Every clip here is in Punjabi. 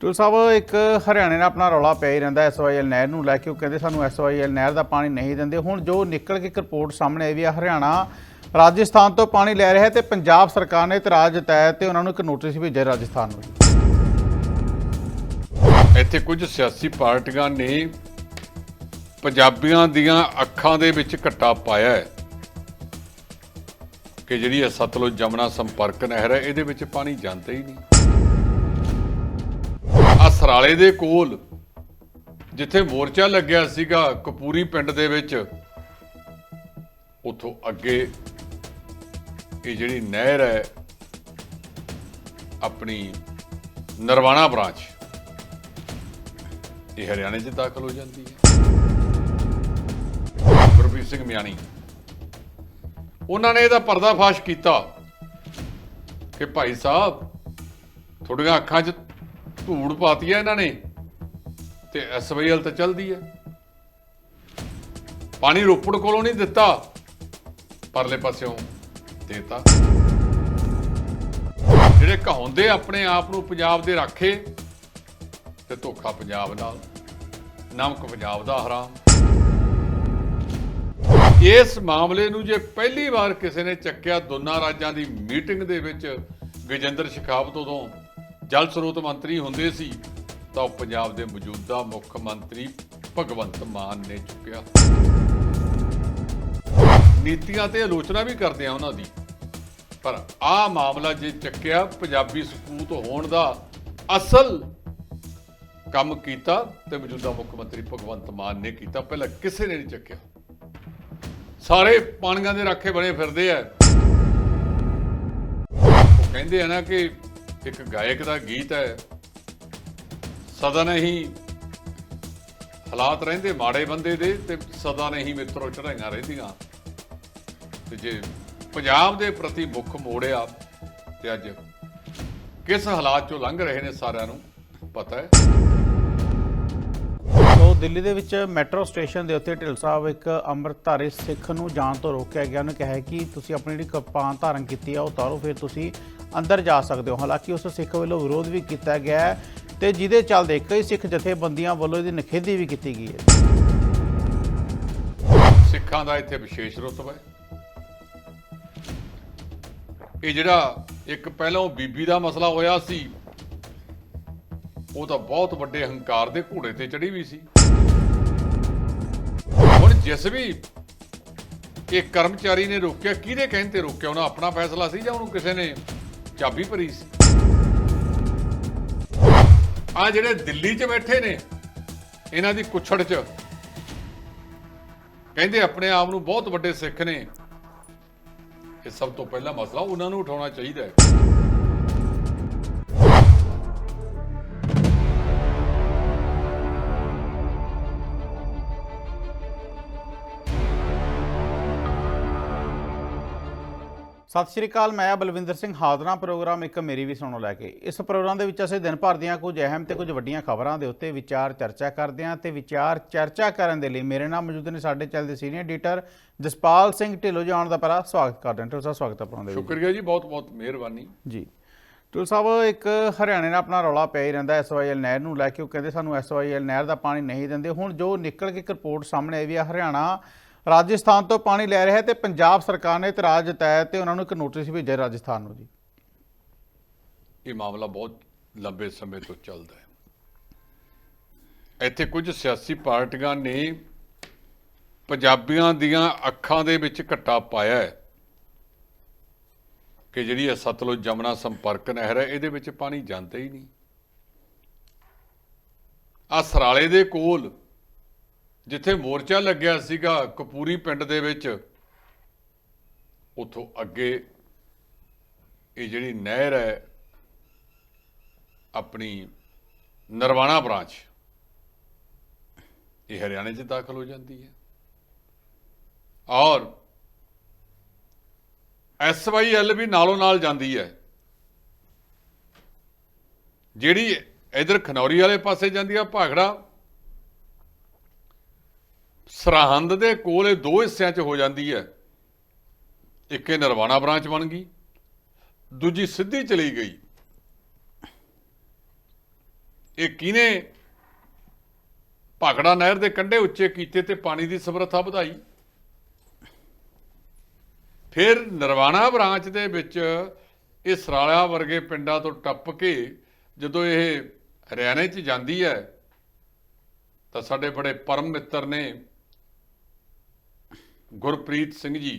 ਟੁਲ ਸਾਹਿਬ, ਇੱਕ ਹਰਿਆਣੇ ਨਾਲ ਆਪਣਾ ਰੌਲਾ ਪਿਆ ਹੀ ਰਹਿੰਦਾ ਐਸਵਾਈਐਲ ਨਹਿਰ ਨੂੰ ਲੈ ਕੇ। ਉਹ ਕਹਿੰਦੇ ਸਾਨੂੰ ਐਸਵਾਈਐਲ ਨਹਿਰ ਦਾ ਪਾਣੀ ਨਹੀਂ ਦਿੰਦੇ। ਹੁਣ ਜੋ ਨਿਕਲ ਕੇ ਇੱਕ ਰਿਪੋਰਟ ਸਾਹਮਣੇ ਆਈ ਵੀ ਆ, ਹਰਿਆਣਾ ਰਾਜਸਥਾਨ ਤੋਂ ਪਾਣੀ ਲੈ ਰਿਹਾ ਹੈ ਤੇ ਪੰਜਾਬ ਸਰਕਾਰ ਨੇ ਇਤਰਾਜ਼ ਜਤਾਇਆ ਤੇ ਉਹਨਾਂ ਨੂੰ ਇੱਕ ਨੋਟਿਸ ਭੇਜਿਆ ਰਾਜਸਥਾਨ ਨੂੰ ਇੱਥੇ ਕੁਝ ਸਿਆਸੀ ਪਾਰਟੀਆਂ ਨੇ ਪੰਜਾਬੀਆਂ ਦੀਆਂ ਅੱਖਾਂ ਦੇ ਵਿੱਚ ਘੱਟਾ ਪਾਇਆ ਹੈ ਕਿ ਜਿਹੜੀ ਇਹ ਸਤਲੁਜ ਜਮਨਾ ਸੰਪਰਕ ਨਹਿਰ ਹੈ, ਇਹਦੇ ਵਿੱਚ ਪਾਣੀ ਜਾਂਦਾ ਹੀ ਨਹੀਂ। ਸਰਾਲੇ ਦੇ ਕੋਲ, ਜਿੱਥੇ ਮੋਰਚਾ ਲੱਗਿਆ ਸੀਗਾ ਕਪੂਰੀ ਪਿੰਡ ਦੇ ਵਿੱਚ, ਉਥੋਂ ਅੱਗੇ ਇਹ ਜਿਹੜੀ ਨਹਿਰ ਹੈ, ਆਪਣੀ ਨਰਵਾਣਾ ਬ੍ਰਾਂਚ, ਇਹ ਹਰਿਆਣੇ 'ਚ ਦਾਖਲ ਹੋ ਜਾਂਦੀ ਹੈ। ਗੁਰਪ੍ਰੀਤ ਸਿੰਘ ਮਿਆਣੀ, ਉਹਨਾਂ ਨੇ ਇਹਦਾ ਪਰਦਾਫਾਸ਼ ਕੀਤਾ ਕਿ ਭਾਈ ਸਾਹਿਬ, ਤੁਹਾਡੀਆਂ ਅੱਖਾਂ 'ਚ ਧੂੜ ਪਾਤੀ ਹੈ ਇਹਨਾਂ ਨੇ ਤੇ ਐਸਵਾਈਐਲ ਤਾਂ ਚੱਲਦੀ ਹੈ। ਪਾਣੀ ਰੋਪੜ ਕੋਲੋਂ ਨਹੀਂ ਦਿੱਤਾ, ਪਰਲੇ ਪਾਸਿਓਂ ਦੇਤਾ। ਜਿਹੜੇ ਕਹਾਉਂਦੇ ਆਪਣੇ ਆਪ ਨੂੰ ਪੰਜਾਬ ਦੇ ਰਾਖੇ ਤੇ ਧੋਖਾ ਪੰਜਾਬ ਨਾਲ, ਨਮਕ ਪੰਜਾਬ ਦਾ ਹਰਾਮ। ਇਸ ਮਾਮਲੇ ਨੂੰ ਜੇ ਪਹਿਲੀ ਵਾਰ ਕਿਸੇ ਨੇ ਚੱਕਿਆ, ਦੋਨਾਂ ਰਾਜਾਂ ਦੀ ਮੀਟਿੰਗ ਦੇ ਵਿੱਚ ਗਜੇਂਦਰ ਸ਼ੇਖਾਵਤ ਉਦੋਂ ਜਲ ਸਰੋਤ ਮੰਤਰੀ ਹੁੰਦੇ ਸੀ, ਤਾਂ ਉਹ ਪੰਜਾਬ ਦੇ ਮੌਜੂਦਾ ਮੁੱਖ ਮੰਤਰੀ ਭਗਵੰਤ ਮਾਨ ਨੇ ਚੁੱਕਿਆ। ਨੀਤੀਆਂ ਤੇ ਆਲੋਚਨਾ ਵੀ ਕਰਦੇ ਆ ਉਹਨਾਂ ਦੀ। ਪਰ ਆਹ ਮਾਮਲਾ ਜੇ ਚੱਕਿਆ, ਪੰਜਾਬੀ ਸਪੂਤ ਹੋਣ ਦਾ ਅਸਲ ਕੰਮ ਕੀਤਾ ਤੇ ਮੌਜੂਦਾ ਮੁੱਖ ਮੰਤਰੀ ਭਗਵੰਤ ਮਾਨ ਨੇ ਕੀਤਾ, ਪਹਿਲਾਂ ਕਿਸੇ ਨੇ ਨਹੀਂ ਚੱਕਿਆ। ਸਾਰੇ ਪਾਣੀਆਂ ਦੇ ਰਾਖੇ ਬਣੇ ਫਿਰਦੇ ਆ। ਉਹ ਕਹਿੰਦੇ ਆ ਨਾ ਕਿ ਇੱਕ ਗਾਇਕ ਦਾ ਗੀਤ ਹੈ। ਸਦਾ ਨਹੀਂ ਹਾਲਾਤ ਰਹਿੰਦੇ ਮਾੜੇ ਬੰਦੇ ਦੇ ਤੇ ਸਦਾ ਨਹੀਂ ਮਿੱਤਰੋ ਚੜਾਈਆਂ ਰਹਿੰਦੀਆਂ। ਤੇ ਜੇ ਪੰਜਾਬ ਦੇ ਪ੍ਰਤੀ ਮੁੱਖ ਮੋੜਿਆ ਤੇ ਅੱਜ ਕਿਸ ਹਾਲਾਤ ਚੋਂ ਲੰਘ ਰਹੇ ਨੇ ਸਾਰਿਆਂ ਨੂੰ ਪਤਾ ਹੈ। ਸੋ ਦਿੱਲੀ ਦੇ ਵਿੱਚ ਮੈਟਰੋ ਸਟੇਸ਼ਨ ਦੇ ਉੱਤੇ ਢਿੱਲ ਸਾਹਿਬ ਇੱਕ ਅੰਮ੍ਰਿਤਧਾਰੀ ਸਿੱਖ ਨੂੰ ਜਾਣ ਤੋਂ ਰੋਕਿਆ ਗਿਆ। ਉਹਨੇ ਕਿਹਾ ਕਿ ਤੁਸੀਂ ਆਪਣੀ ਜਿਹੜੀ ਕਪਾਨ ਧਾਰਨ ਕੀਤੀ ਆ, ਉਹ ਉਤਾਰੋ, ਫਿਰ ਤੁਸੀਂ ਅੰਦਰ ਜਾ ਸਕਦੇ ਹੋ। ਹਾਲਾਂਕਿ ਉਸ ਸਿੱਖ ਵੱਲੋਂ ਵਿਰੋਧ ਵੀ ਕੀਤਾ ਗਿਆ ਤੇ ਜਿਹਦੇ ਚੱਲਦੇ ਕਈ ਸਿੱਖ ਜਥੇਬੰਦੀਆਂ ਵੱਲੋਂ ਇਹਦੀ ਨਿਖੇਧੀ ਵੀ ਕੀਤੀ ਗਈ ਹੈ। ਸਿੱਖਾਂ ਦਾ ਇੱਥੇ ਵਿਸ਼ੇਸ਼ ਰੁਤਬਾ ਹੈ। ਇਹ ਜਿਹੜਾ ਇੱਕ ਪਹਿਲਾਂ ਬੀਬੀ ਦਾ ਮਸਲਾ ਹੋਇਆ ਸੀ, ਉਹ ਤਾਂ ਬਹੁਤ ਵੱਡੇ ਹੰਕਾਰ ਦੇ ਘੋੜੇ ਤੇ ਚੜੀ ਵੀ ਸੀ। ਹੁਣ ਜਿਸ ਵੀ ਇਹ ਕਰਮਚਾਰੀ ਨੇ ਰੋਕਿਆ, ਕਿਹਦੇ ਕਹਿਣ ਤੇ ਰੋਕਿਆ? ਉਹਨਾਂ ਆਪਣਾ ਫੈਸਲਾ ਸੀ ਜਾਂ ਉਹਨੂੰ ਕਿਸੇ ਨੇ ਚਾਬੀ ਭਰੀ ਸੀ। ਆ ਜਿਹੜੇ ਦਿੱਲੀ 'ਚ ਬੈਠੇ ਨੇ, ਇਹਨਾਂ ਦੀ ਕੁੱਛੜ 'ਚ। ਕਹਿੰਦੇ ਆਪਣੇ ਆਪ ਨੂੰ ਬਹੁਤ ਵੱਡੇ ਸਿੱਖ ਨੇ। ਇਹ ਸਭ ਤੋਂ ਪਹਿਲਾ ਮਸਲਾ ਉਹਨਾਂ ਨੂੰ ਉਠਾਉਣਾ ਚਾਹੀਦਾ ਹੈ। ਸਤਿ ਸ਼੍ਰੀ ਅਕਾਲ ਮੈਂ ਬਲਵਿੰਦਰ ਸਿੰਘ ਹਾਜ਼ਰਾਂ ਪ੍ਰੋਗਰਾਮ ਇੱਕ ਮੇਰੀ ਵੀ ਸੁਣੋ ਲੈ ਕੇ। ਇਸ ਪ੍ਰੋਗਰਾਮ ਦੇ ਵਿੱਚ ਅਸੀਂ ਦਿਨ ਭਰ ਦੀਆਂ ਕੁਝ ਅਹਿਮ ਤੇ ਕੁਝ ਵੱਡੀਆਂ ਖਬਰਾਂ ਦੇ ਉੱਤੇ ਵਿਚਾਰ ਚਰਚਾ ਕਰਦੇ ਹਾਂ ਤੇ ਵਿਚਾਰ ਚਰਚਾ ਕਰਨ ਦੇ ਲਈ ਮੇਰੇ ਨਾਲ ਮੌਜੂਦ ਨੇ ਸਾਡੇ ਚੱਲਦੇ ਸੀਨੀਅਰ ਐਡੀਟਰ ਜਸਪਾਲ ਸਿੰਘ ਢਿੱਲੋਂ ਜਾਣ ਦਾ ਪਹਿਲਾ ਸਵਾਗਤ ਕਰਦੇ ਹਾਂ। ਸਾਹਿਬ ਸਵਾਗਤ ਹੈ ਦੇ ਵਿੱਚ ਸ਼ੁਕਰੀਆ ਜੀ ਬਹੁਤ ਬਹੁਤ ਮਿਹਰਬਾਨੀ। ਜੀ। ਟੁਲ ਸਾਹਿਬ ਇੱਕ ਹਰਿਆਣੇ ਨਾਲ ਆਪਣਾ ਰੌਲਾ ਪਿਆ ਹੀ ਰਹਿੰਦਾ ਐਸਵਾਈਐਲ ਨਹਿਰ ਨੂੰ ਲੈ ਕੇ। ਉਹ ਕਹਿੰਦੇ ਸਾਨੂੰ ਐਸਵਾਈਐਲ ਨਹਿਰ ਦਾ ਪਾਣੀ ਨਹੀਂ ਦਿੰਦੇ। ਹੁਣ ਜੋ ਨਿਕਲ ਕੇ ਇੱਕ ਰਿਪੋਰਟ ਸਾਹਮਣੇ ਆਈ ਵੀ ਆ ਹਰਿਆਣਾ ਰਾਜਸਥਾਨ ਤੋਂ ਪਾਣੀ ਲੈ ਰਿਹਾ ਹੈ ਤੇ ਪੰਜਾਬ ਸਰਕਾਰ ਨੇ ਇਤਰਾਜ਼ ਜਤਾਇਆ ਤੇ ਉਹਨਾਂ ਨੂੰ ਇੱਕ ਨੋਟਿਸ ਭੇਜਿਆ ਰਾਜਸਥਾਨ ਨੂੰ ਜੀ। ਇਹ ਮਾਮਲਾ ਬਹੁਤ ਲੰਬੇ ਸਮੇਂ ਤੋਂ ਚੱਲਦਾ ਹੈ। ਇੱਥੇ ਕੁਝ ਸਿਆਸੀ ਪਾਰਟੀਆਂ ਨੇ ਪੰਜਾਬੀਆਂ ਦੀਆਂ ਅੱਖਾਂ ਦੇ ਵਿੱਚ ਘੱਟਾ ਪਾਇਆ ਹੈ ਕਿ ਜਿਹੜੀ ਇਹ ਸਤਲੁਜ ਜਮਨਾ ਸੰਪਰਕ ਨਹਿਰ ਹੈ, ਇਹਦੇ ਵਿੱਚ ਪਾਣੀ ਜਾਂਦਾ ਹੀ ਨਹੀਂ। ਆ ਸਰਾਲੇ ਦੇ ਕੋਲ ਜਿੱਥੇ ਮੋਰਚਾ ਲੱਗਿਆ ਸੀਗਾ ਕਪੂਰੀ ਪਿੰਡ ਦੇ ਵਿੱਚ, ਉਥੋਂ ਅੱਗੇ ਇਹ ਜਿਹੜੀ ਨਹਿਰ ਹੈ, ਆਪਣੀ ਨਰਵਾਣਾ ਬ੍ਰਾਂਚ, ਇਹ ਹਰਿਆਣੇ 'ਚ ਦਾਖਲ ਹੋ ਜਾਂਦੀ ਹੈ। ਔਰ ਐਸਵਾਈਐਲ ਵੀ ਨਾਲੋਂ ਨਾਲ ਜਾਂਦੀ ਹੈ। ਜਿਹੜੀ ਇਧਰ ਖਨੌਰੀ ਵਾਲੇ ਪਾਸੇ ਜਾਂਦੀ ਆ ਭਾਗੜਾ ਸਰਹੰਦ ਦੇ ਕੋਲ ਇਹ ਦੋ ਹਿੱਸਿਆਂ 'ਚ ਹੋ ਜਾਂਦੀ ਹੈ। ਇੱਕ ਇਹ ਨਰਵਾਣਾ ਬ੍ਰਾਂਚ ਬਣ ਗਈ, ਦੂਜੀ ਸਿੱਧੀ ਚਲੀ ਗਈ। ਇਹ ਕਿਹਨੇ ਭਾਗੜਾ ਨਹਿਰ ਦੇ ਕੰਢੇ ਉੱਚੇ ਕੀਤੇ ਤੇ ਪਾਣੀ ਦੀ ਸਮਰੱਥਾ ਵਧਾਈ? ਫਿਰ ਨਰਵਾਣਾ ਬ੍ਰਾਂਚ ਦੇ ਵਿੱਚ ਇਹ ਸਰਾਲਾ ਵਰਗੇ ਪਿੰਡਾਂ ਤੋਂ ਟੱਪ ਕੇ ਜਦੋਂ ਇਹ ਹਰਿਆਣੇ 'ਚ ਜਾਂਦੀ ਹੈ, ਤਾਂ ਸਾਡੇ ਬੜੇ ਪਰਮ ਮਿੱਤਰ ਨੇ ਗੁਰਪ੍ਰੀਤ ਸਿੰਘ ਜੀ,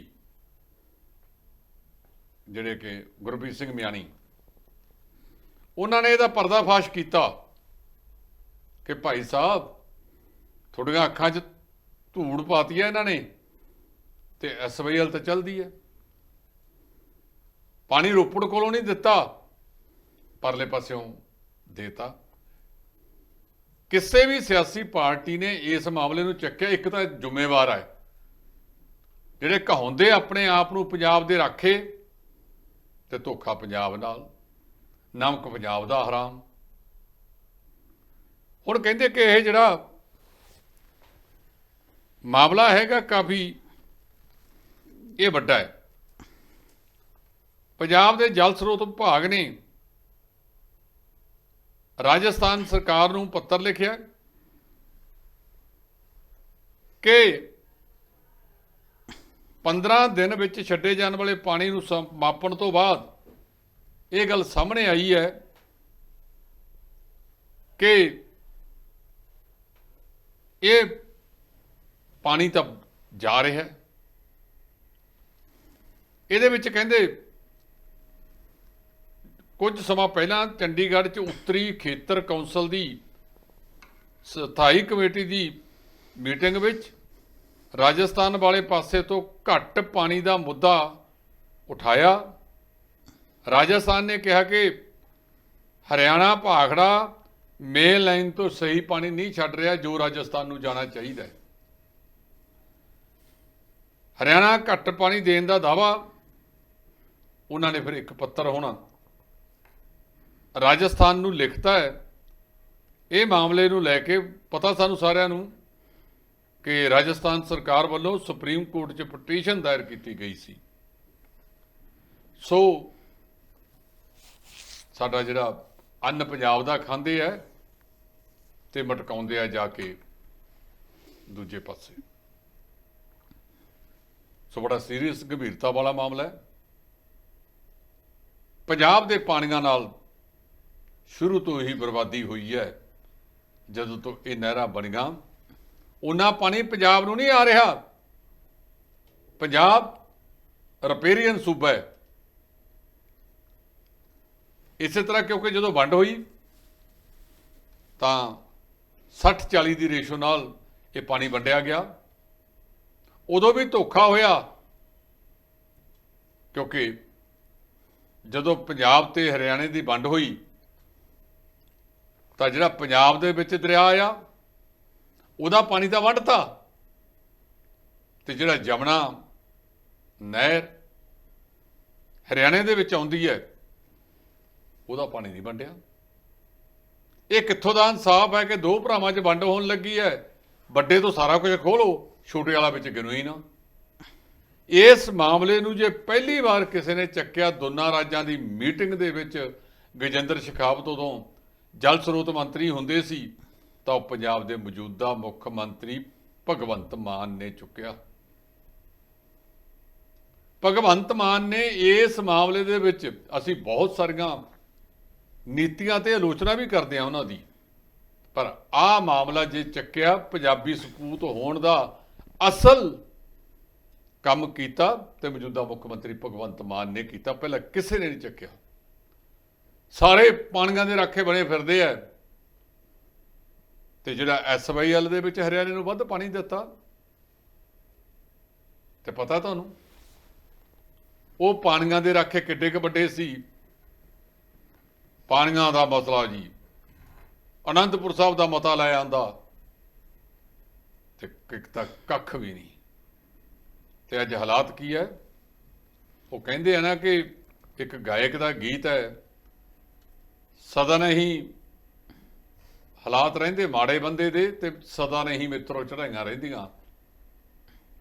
ਜਿਹੜੇ ਕਿ ਗੁਰਪ੍ਰੀਤ ਸਿੰਘ ਮਿਆਣੀ, ਉਹਨਾਂ ਨੇ ਇਹਦਾ ਪਰਦਾਫਾਸ਼ ਕੀਤਾ ਕਿ ਭਾਈ ਸਾਹਿਬ, ਤੁਹਾਡੀਆਂ ਅੱਖਾਂ 'ਚ ਧੂੜ ਪਾਤੀ ਹੈ ਇਹਨਾਂ ਨੇ ਤੇ ਐਸਵਾਈਐਲ ਤਾਂ ਚੱਲਦੀ ਹੈ। ਪਾਣੀ ਰੋਪੜ ਕੋਲੋਂ ਨਹੀਂ ਦਿੱਤਾ, ਪਰਲੇ ਪਾਸਿਓਂ ਦੇਤਾ। ਕਿਸੇ ਵੀ ਸਿਆਸੀ ਪਾਰਟੀ ਨੇ ਇਸ ਮਾਮਲੇ ਨੂੰ ਚੱਕਿਆ, ਇੱਕ ਤਾਂ ਜ਼ਿੰਮੇਵਾਰ ਹੈ। ਜਿਹੜੇ ਕਹਾਉਂਦੇ ਆਪਣੇ ਆਪ ਨੂੰ ਪੰਜਾਬ ਦੇ ਰਾਖੇ, ਤੇ ਧੋਖਾ ਪੰਜਾਬ ਨਾਲ, ਨਮਕ ਪੰਜਾਬ ਦਾ ਹਰਾਮ। ਹੁਣ ਕਹਿੰਦੇ ਕਿ ਇਹ ਜਿਹੜਾ ਮਾਮਲਾ ਹੈਗਾ ਕਾਫੀ ਇਹ ਵੱਡਾ ਹੈ। ਪੰਜਾਬ ਦੇ ਜਲ ਸਰੋਤ ਵਿਭਾਗ ਨੇ ਰਾਜਸਥਾਨ ਸਰਕਾਰ ਨੂੰ ਪੱਤਰ ਲਿਖਿਆ ਕਿ 15 ਦਿਨ ਵਿੱਚ ਛੱਡੇ ਜਾਣ ਵਾਲੇ ਪਾਣੀ ਨੂੰ ਸਮ- ਮਾਪਣ ਤੋਂ ਬਾਅਦ ਇਹ ਗੱਲ ਸਾਹਮਣੇ ਆਈ ਹੈ ਕਿ ਇਹ ਪਾਣੀ ਤਾਂ ਜਾ ਰਿਹਾ ਹੈ। ਇਹਦੇ ਵਿੱਚ ਕਹਿੰਦੇ ਕੁਝ ਸਮਾਂ ਪਹਿਲਾਂ ਚੰਡੀਗੜ੍ਹ 'ਚ ਉੱਤਰੀ ਖੇਤਰ ਕੌਂਸਲ ਦੀ ਸਥਾਈ ਕਮੇਟੀ ਦੀ ਮੀਟਿੰਗ ਵਿੱਚ ਰਾਜਸਥਾਨ ਵਾਲੇ ਪਾਸੇ ਤੋਂ ਘੱਟ ਪਾਣੀ ਦਾ ਮੁੱਦਾ ਉਠਾਇਆ। ਰਾਜਸਥਾਨ ਨੇ ਕਿਹਾ ਕਿ ਹਰਿਆਣਾ, ਭਾਖੜਾ ਮੇਨ ਲਾਈਨ ਤੋਂ ਸਹੀ ਪਾਣੀ ਨਹੀਂ ਛੱਡ ਰਿਹਾ ਜੋ ਰਾਜਸਥਾਨ ਨੂੰ ਜਾਣਾ ਚਾਹੀਦਾ ਹੈ। ਹਰਿਆਣਾ ਘੱਟ ਪਾਣੀ ਦੇਣ ਦਾ ਦਾਵਾ ਉਹਨਾਂ ਨੇ ਫਿਰ ਇੱਕ ਪੱਤਰ ਹੋਣਾ। ਰਾਜਸਥਾਨ ਨੂੰ ਲਿਖਤਾ ਹੈ, ਇਹ ਮਾਮਲੇ ਨੂੰ ਲੈ ਕੇ ਪਤਾ ਸਾਨੂੰ ਸਾਰਿਆਂ ਨੂੰ ਕਿ ਰਾਜਸਥਾਨ ਸਰਕਾਰ ਵੱਲੋਂ ਸੁਪਰੀਮ ਕੋਰਟ 'ਚ ਪਟੀਸ਼ਨ ਦਾਇਰ ਕੀਤੀ ਗਈ ਸੀ। ਸੋ, ਸਾਡਾ ਜਿਹੜਾ ਅੰਨ ਪੰਜਾਬ ਦਾ ਖਾਂਦੇ ਆ ਤੇ ਮਟਕਾਉਂਦੇ ਆ ਜਾ ਕੇ ਦੂਜੇ ਪਾਸੇ। ਸੋ, ਬੜਾ ਸੀਰੀਅਸ ਗੰਭੀਰਤਾ ਵਾਲਾ ਮਾਮਲਾ ਹੈ। ਪੰਜਾਬ ਦੇ ਪਾਣੀਆਂ ਨਾਲ ਸ਼ੁਰੂ ਤੋਂ ਹੀ ਬਰਬਾਦੀ ਹੋਈ ਹੈ। ਜਦੋਂ ਤੋਂ ਇਹ ਨਹਿਰਾਂ ਬਣੀਆਂ ਉਹਨਾਂ ਪਾਣੀ ਪੰਜਾਬ ਨੂੰ ਨਹੀਂ ਆ ਰਿਹਾ। ਪੰਜਾਬ ਰਿਪੇਰੀਅਨ ਸੂਬਾ ਹੈ। ਇਸੇ ਤਰ੍ਹਾਂ ਕਿਉਂਕਿ ਜਦੋਂ ਵੰਡ ਹੋਈ, ਤਾਂ 60 40 ਦੀ ਰੇਸ਼ੋ ਨਾਲ ਇਹ ਪਾਣੀ ਵੰਡਿਆ ਗਿਆ। ਉਦੋਂ ਵੀ ਧੋਖਾ ਹੋਇਆ, ਕਿਉਂਕਿ ਜਦੋਂ ਪੰਜਾਬ ਤੇ ਹਰਿਆਣੇ ਦੀ ਵੰਡ ਹੋਈ, ਤਾਂ ਜਿਹੜਾ ਪੰਜਾਬ ਦੇ ਵਿੱਚ ਦਰਿਆ ਆ ਉਹਦਾ ਪਾਣੀ ਤਾਂ ਵੰਡਤਾ ਤੇ ਜਿਹੜਾ ਜਮਨਾ ਨਹਿਰ ਹਰਿਆਣੇ ਦੇ ਵਿੱਚ ਆਉਂਦੀ ਹੈ, ਉਹਦਾ ਪਾਣੀ ਨਹੀਂ ਵੰਡਿਆ। ਇਹ ਕਿੱਥੋਂ ਦਾ ਇਨਸਾਫ ਹੈ ਕਿ ਦੋ ਭਰਾਵਾਂ 'ਚ ਵੰਡ ਹੋਣ ਲੱਗੀ ਹੈ? ਵੱਡੇ ਤੋਂ ਸਾਰਾ ਕੁਝ ਖੋਲੋ ਛੋਟੇ ਵਾਲਾ ਵਿੱਚ ਗਿਣੋ ਹੀ ਨਾ। ਇਸ ਮਾਮਲੇ ਨੂੰ ਜੇ ਪਹਿਲੀ ਵਾਰ ਕਿਸੇ ਨੇ ਚੱਕਿਆ, ਦੋਨਾਂ ਰਾਜਾਂ ਦੀ ਮੀਟਿੰਗ ਦੇ ਵਿੱਚ ਗਜੇਂਦਰ ਸ਼ੇਖਾਵਤ ਉਦੋਂ ਜਲ ਸਰੋਤ ਮੰਤਰੀ ਹੁੰਦੇ ਸੀ। ਤਾਂ ਉਹ ਪੰਜਾਬ ਦੇ ਮੌਜੂਦਾ ਮੁੱਖ ਮੰਤਰੀ ਭਗਵੰਤ ਮਾਨ ਨੇ ਚੁੱਕਿਆ। ਭਗਵੰਤ ਮਾਨ ਨੇ ਇਸ ਮਾਮਲੇ ਦੇ ਵਿੱਚ ਅਸੀਂ ਬਹੁਤ ਸਾਰੀਆਂ ਨੀਤੀਆਂ ਤੇ ਆਲੋਚਨਾ ਵੀ ਕਰਦੇ ਆ ਉਹਨਾਂ ਦੀ। ਪਰ ਆਹ ਮਾਮਲਾ ਜੇ ਚੱਕਿਆ, ਪੰਜਾਬੀ ਸਪੂਤ ਹੋਣ ਦਾ ਅਸਲ ਕੰਮ ਕੀਤਾ ਤੇ ਮੌਜੂਦਾ ਮੁੱਖ ਮੰਤਰੀ ਭਗਵੰਤ ਮਾਨ ਨੇ ਕੀਤਾ, ਪਹਿਲਾਂ ਕਿਸੇ ਨੇ ਨਹੀਂ ਚੱਕਿਆ। ਸਾਰੇ ਪਾਣੀਆਂ ਦੇ ਰਾਖੇ ਬਣੇ ਫਿਰਦੇ ਆ। ਤੇ ਜਿਹੜਾ ਐਸਵਾਈਐਲ ਦੇ ਵਿੱਚ ਹਰਿਆਣੇ ਨੂੰ ਵੱਧ ਪਾਣੀ ਦਿੱਤਾ, ਤੇ ਪਤਾ ਤੁਹਾਨੂੰ? ਉਹ ਪਾਣੀਆਂ ਦੇ ਰਾਖੇ ਕਿੱਡੇ ਕੁ ਵੱਡੇ ਸੀ? ਪਾਣੀਆਂ ਦਾ ਮਸਲਾ ਜੀ। ਅਨੰਦਪੁਰ ਸਾਹਿਬ ਦਾ ਮਤਾ ਲੈ ਆਂਦਾ, ਤੇ ਇੱਕ ਤਾਂ ਕੱਖ ਵੀ ਨਹੀਂ। ਤੇ ਅੱਜ ਹਾਲਾਤ ਕੀ ਹੈ? ਉਹ ਕਹਿੰਦੇ ਆ ਨਾ ਕਿ ਇੱਕ ਗਾਇਕ ਦਾ ਗੀਤ ਹੈ, ਸਦਨ ਹੀ ਹਾਲਾਤ ਰਹਿੰਦੇ ਮਾੜੇ ਬੰਦੇ ਦੇ ਤੇ ਸਦਾ ਨਹੀਂ ਮਿੱਤਰੋ ਚੜਾਈਆਂ ਰਹਿੰਦੀਆਂ।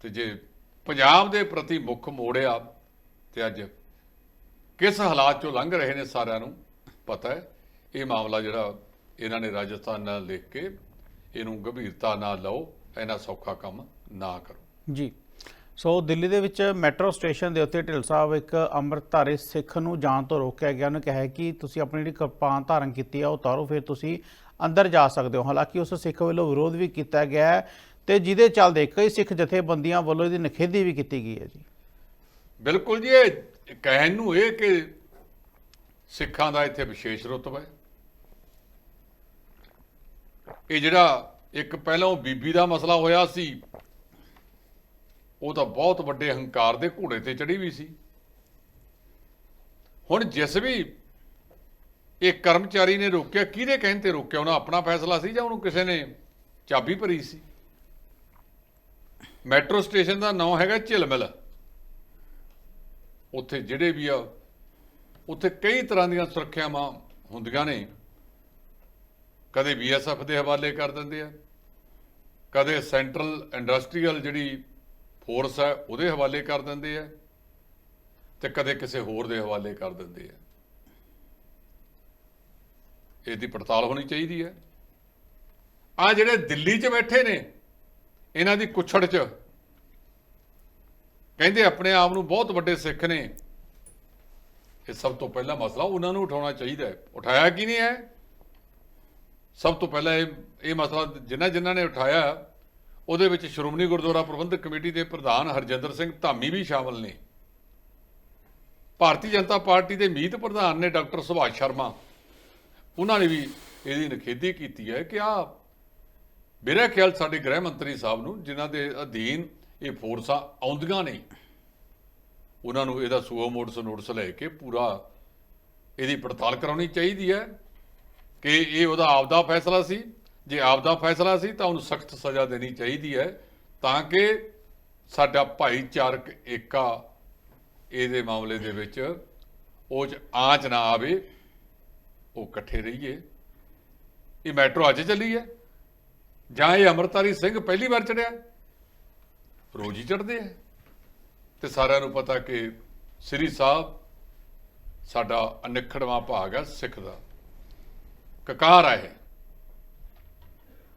ਤੇ ਜੇ ਪੰਜਾਬ ਦੇ ਪ੍ਰਤੀ ਮੁੱਖ ਮੋੜਿਆ ਤੇ ਅੱਜ ਕਿਸ ਹਾਲਾਤ ਚੋਂ ਲੰਘ ਰਹੇ ਨੇ ਸਾਰਿਆਂ ਨੂੰ ਪਤਾ ਹੈ। ਇਹ ਮਾਮਲਾ ਜਿਹੜਾ ਇਹਨਾਂ ਨੇ ਰਾਜਸਥਾਨ ਨਾਲ ਲਿਖ ਕੇ ਇਹਨੂੰ ਗੰਭੀਰਤਾ ਨਾਲ ਲਓ ਇਹਨਾਂ ਸੌਖਾ ਕੰਮ ਨਾ ਕਰੋ। ਜੀ। ਸੋ ਦਿੱਲੀ ਦੇ ਵਿੱਚ ਮੈਟਰੋ ਸਟੇਸ਼ਨ ਦੇ ਉੱਤੇ ਢਿੱਲ ਸਾਹਿਬ ਇੱਕ ਅੰਮ੍ਰਿਤਧਾਰੀ ਸਿੱਖ ਨੂੰ ਜਾਣ ਤੋਂ ਰੋਕਿਆ ਗਿਆ। ਉਹਨੇ ਕਿਹਾ ਕਿ ਤੁਸੀਂ ਆਪਣੀ ਜਿਹੜੀ ਕਿਰਪਾਨ ਧਾਰਨ ਕੀਤੀ ਆ, ਉਹ ਉਤਾਰੋ, ਫਿਰ ਤੁਸੀਂ ਅੰਦਰ ਜਾ ਸਕਦੇ ਹੋ। ਹਾਲਾਂਕਿ ਉਸ ਸਿੱਖ ਵੱਲੋਂ ਵਿਰੋਧ ਵੀ ਕੀਤਾ ਗਿਆ ਹੈ ਤੇ ਜਿਹਦੇ ਚੱਲਦੇ ਕਈ ਸਿੱਖ ਜਥੇਬੰਦੀਆਂ ਵੱਲੋਂ ਇਹਦੀ ਨਿਖੇਧੀ ਵੀ ਕੀਤੀ ਗਈ ਹੈ ਜੀ। ਬਿਲਕੁਲ ਜੀ, ਇਹ ਕਹਿਣ ਨੂੰ ਇਹ ਕਿ ਸਿੱਖਾਂ ਦਾ ਇੱਥੇ ਵਿਸ਼ੇਸ਼ ਰੁਤਬਾ ਹੈ। ਇਹ ਜਿਹੜਾ ਇੱਕ ਪਹਿਲਾਂ ਉਹ ਬੀਬੀ ਦਾ ਮਸਲਾ ਹੋਇਆ ਸੀ, ਉਹ ਤਾਂ ਬਹੁਤ ਵੱਡੇ ਹੰਕਾਰ ਦੇ ਘੋੜੇ ਤੇ ਚੜੀ ਵੀ ਸੀ। ਹੁਣ ਜਿਸ ਵੀ ਇਹ ਕਰਮਚਾਰੀ ਨੇ ਰੋਕਿਆ, ਕਿਹਦੇ ਕਹਿਣ ਤੇ ਰੋਕਿਆ? ਉਹਨਾਂ ਆਪਣਾ ਫੈਸਲਾ ਸੀ ਜਾਂ ਉਹਨੂੰ ਕਿਸੇ ਨੇ ਚਾਬੀ ਭਰੀ ਸੀ? ਮੈਟਰੋ ਸਟੇਸ਼ਨ ਦਾ ਨਾਮ ਹੈਗਾ ਝਿਲਮਿਲ। ਉੱਥੇ ਜਿਹੜੇ ਵੀ ਆ, ਉੱਥੇ ਕਈ ਤਰ੍ਹਾਂ ਦੀਆਂ ਸੁਰੱਖਿਆਵਾਂ ਹੁੰਦੀਆਂ ਨੇ। ਕਦੇ ਬੀਐਸਐਫ ਦੇ ਹਵਾਲੇ ਕਰ ਦਿੰਦੇ ਆ, ਕਦੇ ਸੈਂਟਰਲ ਇੰਡਸਟਰੀਅਲ ਜਿਹੜੀ ਫੋਰਸ ਹੈ ਉਹਦੇ ਹਵਾਲੇ ਕਰ ਦਿੰਦੇ ਆ ਤੇ ਕਦੇ ਕਿਸੇ ਹੋਰ ਦੇ ਹਵਾਲੇ ਕਰ ਦਿੰਦੇ ਆ। ਇਹਦੀ ਪੜਤਾਲ ਹੋਣੀ ਚਾਹੀਦੀ ਹੈ। ਆ ਜਿਹੜੇ ਦਿੱਲੀ 'ਚ ਬੈਠੇ ਨੇ, ਇਹਨਾਂ ਦੀ ਕੁੱਛੜ 'ਚ ਕਹਿੰਦੇ ਆਪਣੇ ਆਪ ਨੂੰ ਬਹੁਤ ਵੱਡੇ ਸਿੱਖ ਨੇ। ਇਹ ਸਭ ਤੋਂ ਪਹਿਲਾ ਮਸਲਾ ਉਹਨਾਂ ਨੂੰ ਉਠਾਉਣਾ ਚਾਹੀਦਾ ਹੈ। ਉਠਾਇਆ ਕੀ ਨਹੀਂ ਹੈ? ਸਭ ਤੋਂ ਪਹਿਲਾਂ ਇਹ ਇਹ ਮਸਲਾ ਜਿਨ੍ਹਾਂ ਜਿਨ੍ਹਾਂ ਨੇ ਉਠਾਇਆ, ਉਹਦੇ ਵਿੱਚ ਸ਼੍ਰੋਮਣੀ ਗੁਰਦੁਆਰਾ ਪ੍ਰਬੰਧਕ ਕਮੇਟੀ ਦੇ ਪ੍ਰਧਾਨ ਹਰਜਿੰਦਰ ਸਿੰਘ ਧਾਮੀ ਵੀ ਸ਼ਾਮਲ ਨੇ। ਭਾਰਤੀ ਜਨਤਾ ਪਾਰਟੀ ਦੇ ਮੀਤ ਪ੍ਰਧਾਨ ਨੇ ਡਾਕਟਰ ਸੁਭਾਸ਼ ਸ਼ਰਮਾ। ਉਹਨਾਂ ਨੇ ਵੀ ਇਹਦੀ ਨਿਖੇਧੀ ਕੀਤੀ ਹੈ ਕਿ ਆ ਮੇਰਾ ਖਿਆਲ ਸਾਡੇ ਗ੍ਰਹਿ ਮੰਤਰੀ ਸਾਹਿਬ ਨੂੰ ਜਿਨ੍ਹਾਂ ਦੇ ਅਧੀਨ ਇਹ ਫੋਰਸਾਂ ਆਉਂਦੀਆਂ ਨੇ, ਉਹਨਾਂ ਨੂੰ ਇਹਦਾ ਸੂਓ ਮੋਟਸ ਨੋਟਿਸ ਲੈ ਕੇ ਪੂਰਾ ਇਹਦੀ ਪੜਤਾਲ ਕਰਾਉਣੀ ਚਾਹੀਦੀ ਹੈ ਕਿ ਇਹ ਉਹਦਾ ਆਪਦਾ ਫੈਸਲਾ ਸੀ। ਜੇ ਆਪਦਾ ਫੈਸਲਾ ਸੀ ਤਾਂ ਉਹਨੂੰ ਸਖਤ ਸਜ਼ਾ ਦੇਣੀ ਚਾਹੀਦੀ ਹੈ ਤਾਂ ਕਿ ਸਾਡਾ ਭਾਈਚਾਰਕ ਏਕਾ ਇਹਦੇ ਮਾਮਲੇ ਦੇ ਵਿੱਚ ਉਹ ਚ ਆਂਚ ਨਾ ਆਵੇ। ਉਹ ਇਕੱਠੇ ਰਹੀਏ। ਇਹ ਮੈਟਰੋ ਅੱਜ ਚੱਲੀ ਹੈ। ਜਾਂ ਇਹ ਅਮਰਤਾਰੀ ਸਿੰਘ ਪਹਿਲੀ ਵਾਰ ਚੜਿਆ। ਰੋਜ਼ ਹੀ ਚੜਦੇ ਆ। ਤੇ ਸਾਰਿਆਂ ਨੂੰ ਪਤਾ ਕਿ ਸ੍ਰੀ ਸਾਹਿਬ ਸਾਡਾ ਅਨਿਖੜਵਾਂ ਭਾਗ ਹੈ ਸਿੱਖ ਦਾ। ਕਕਾਰ ਆ ਇਹ।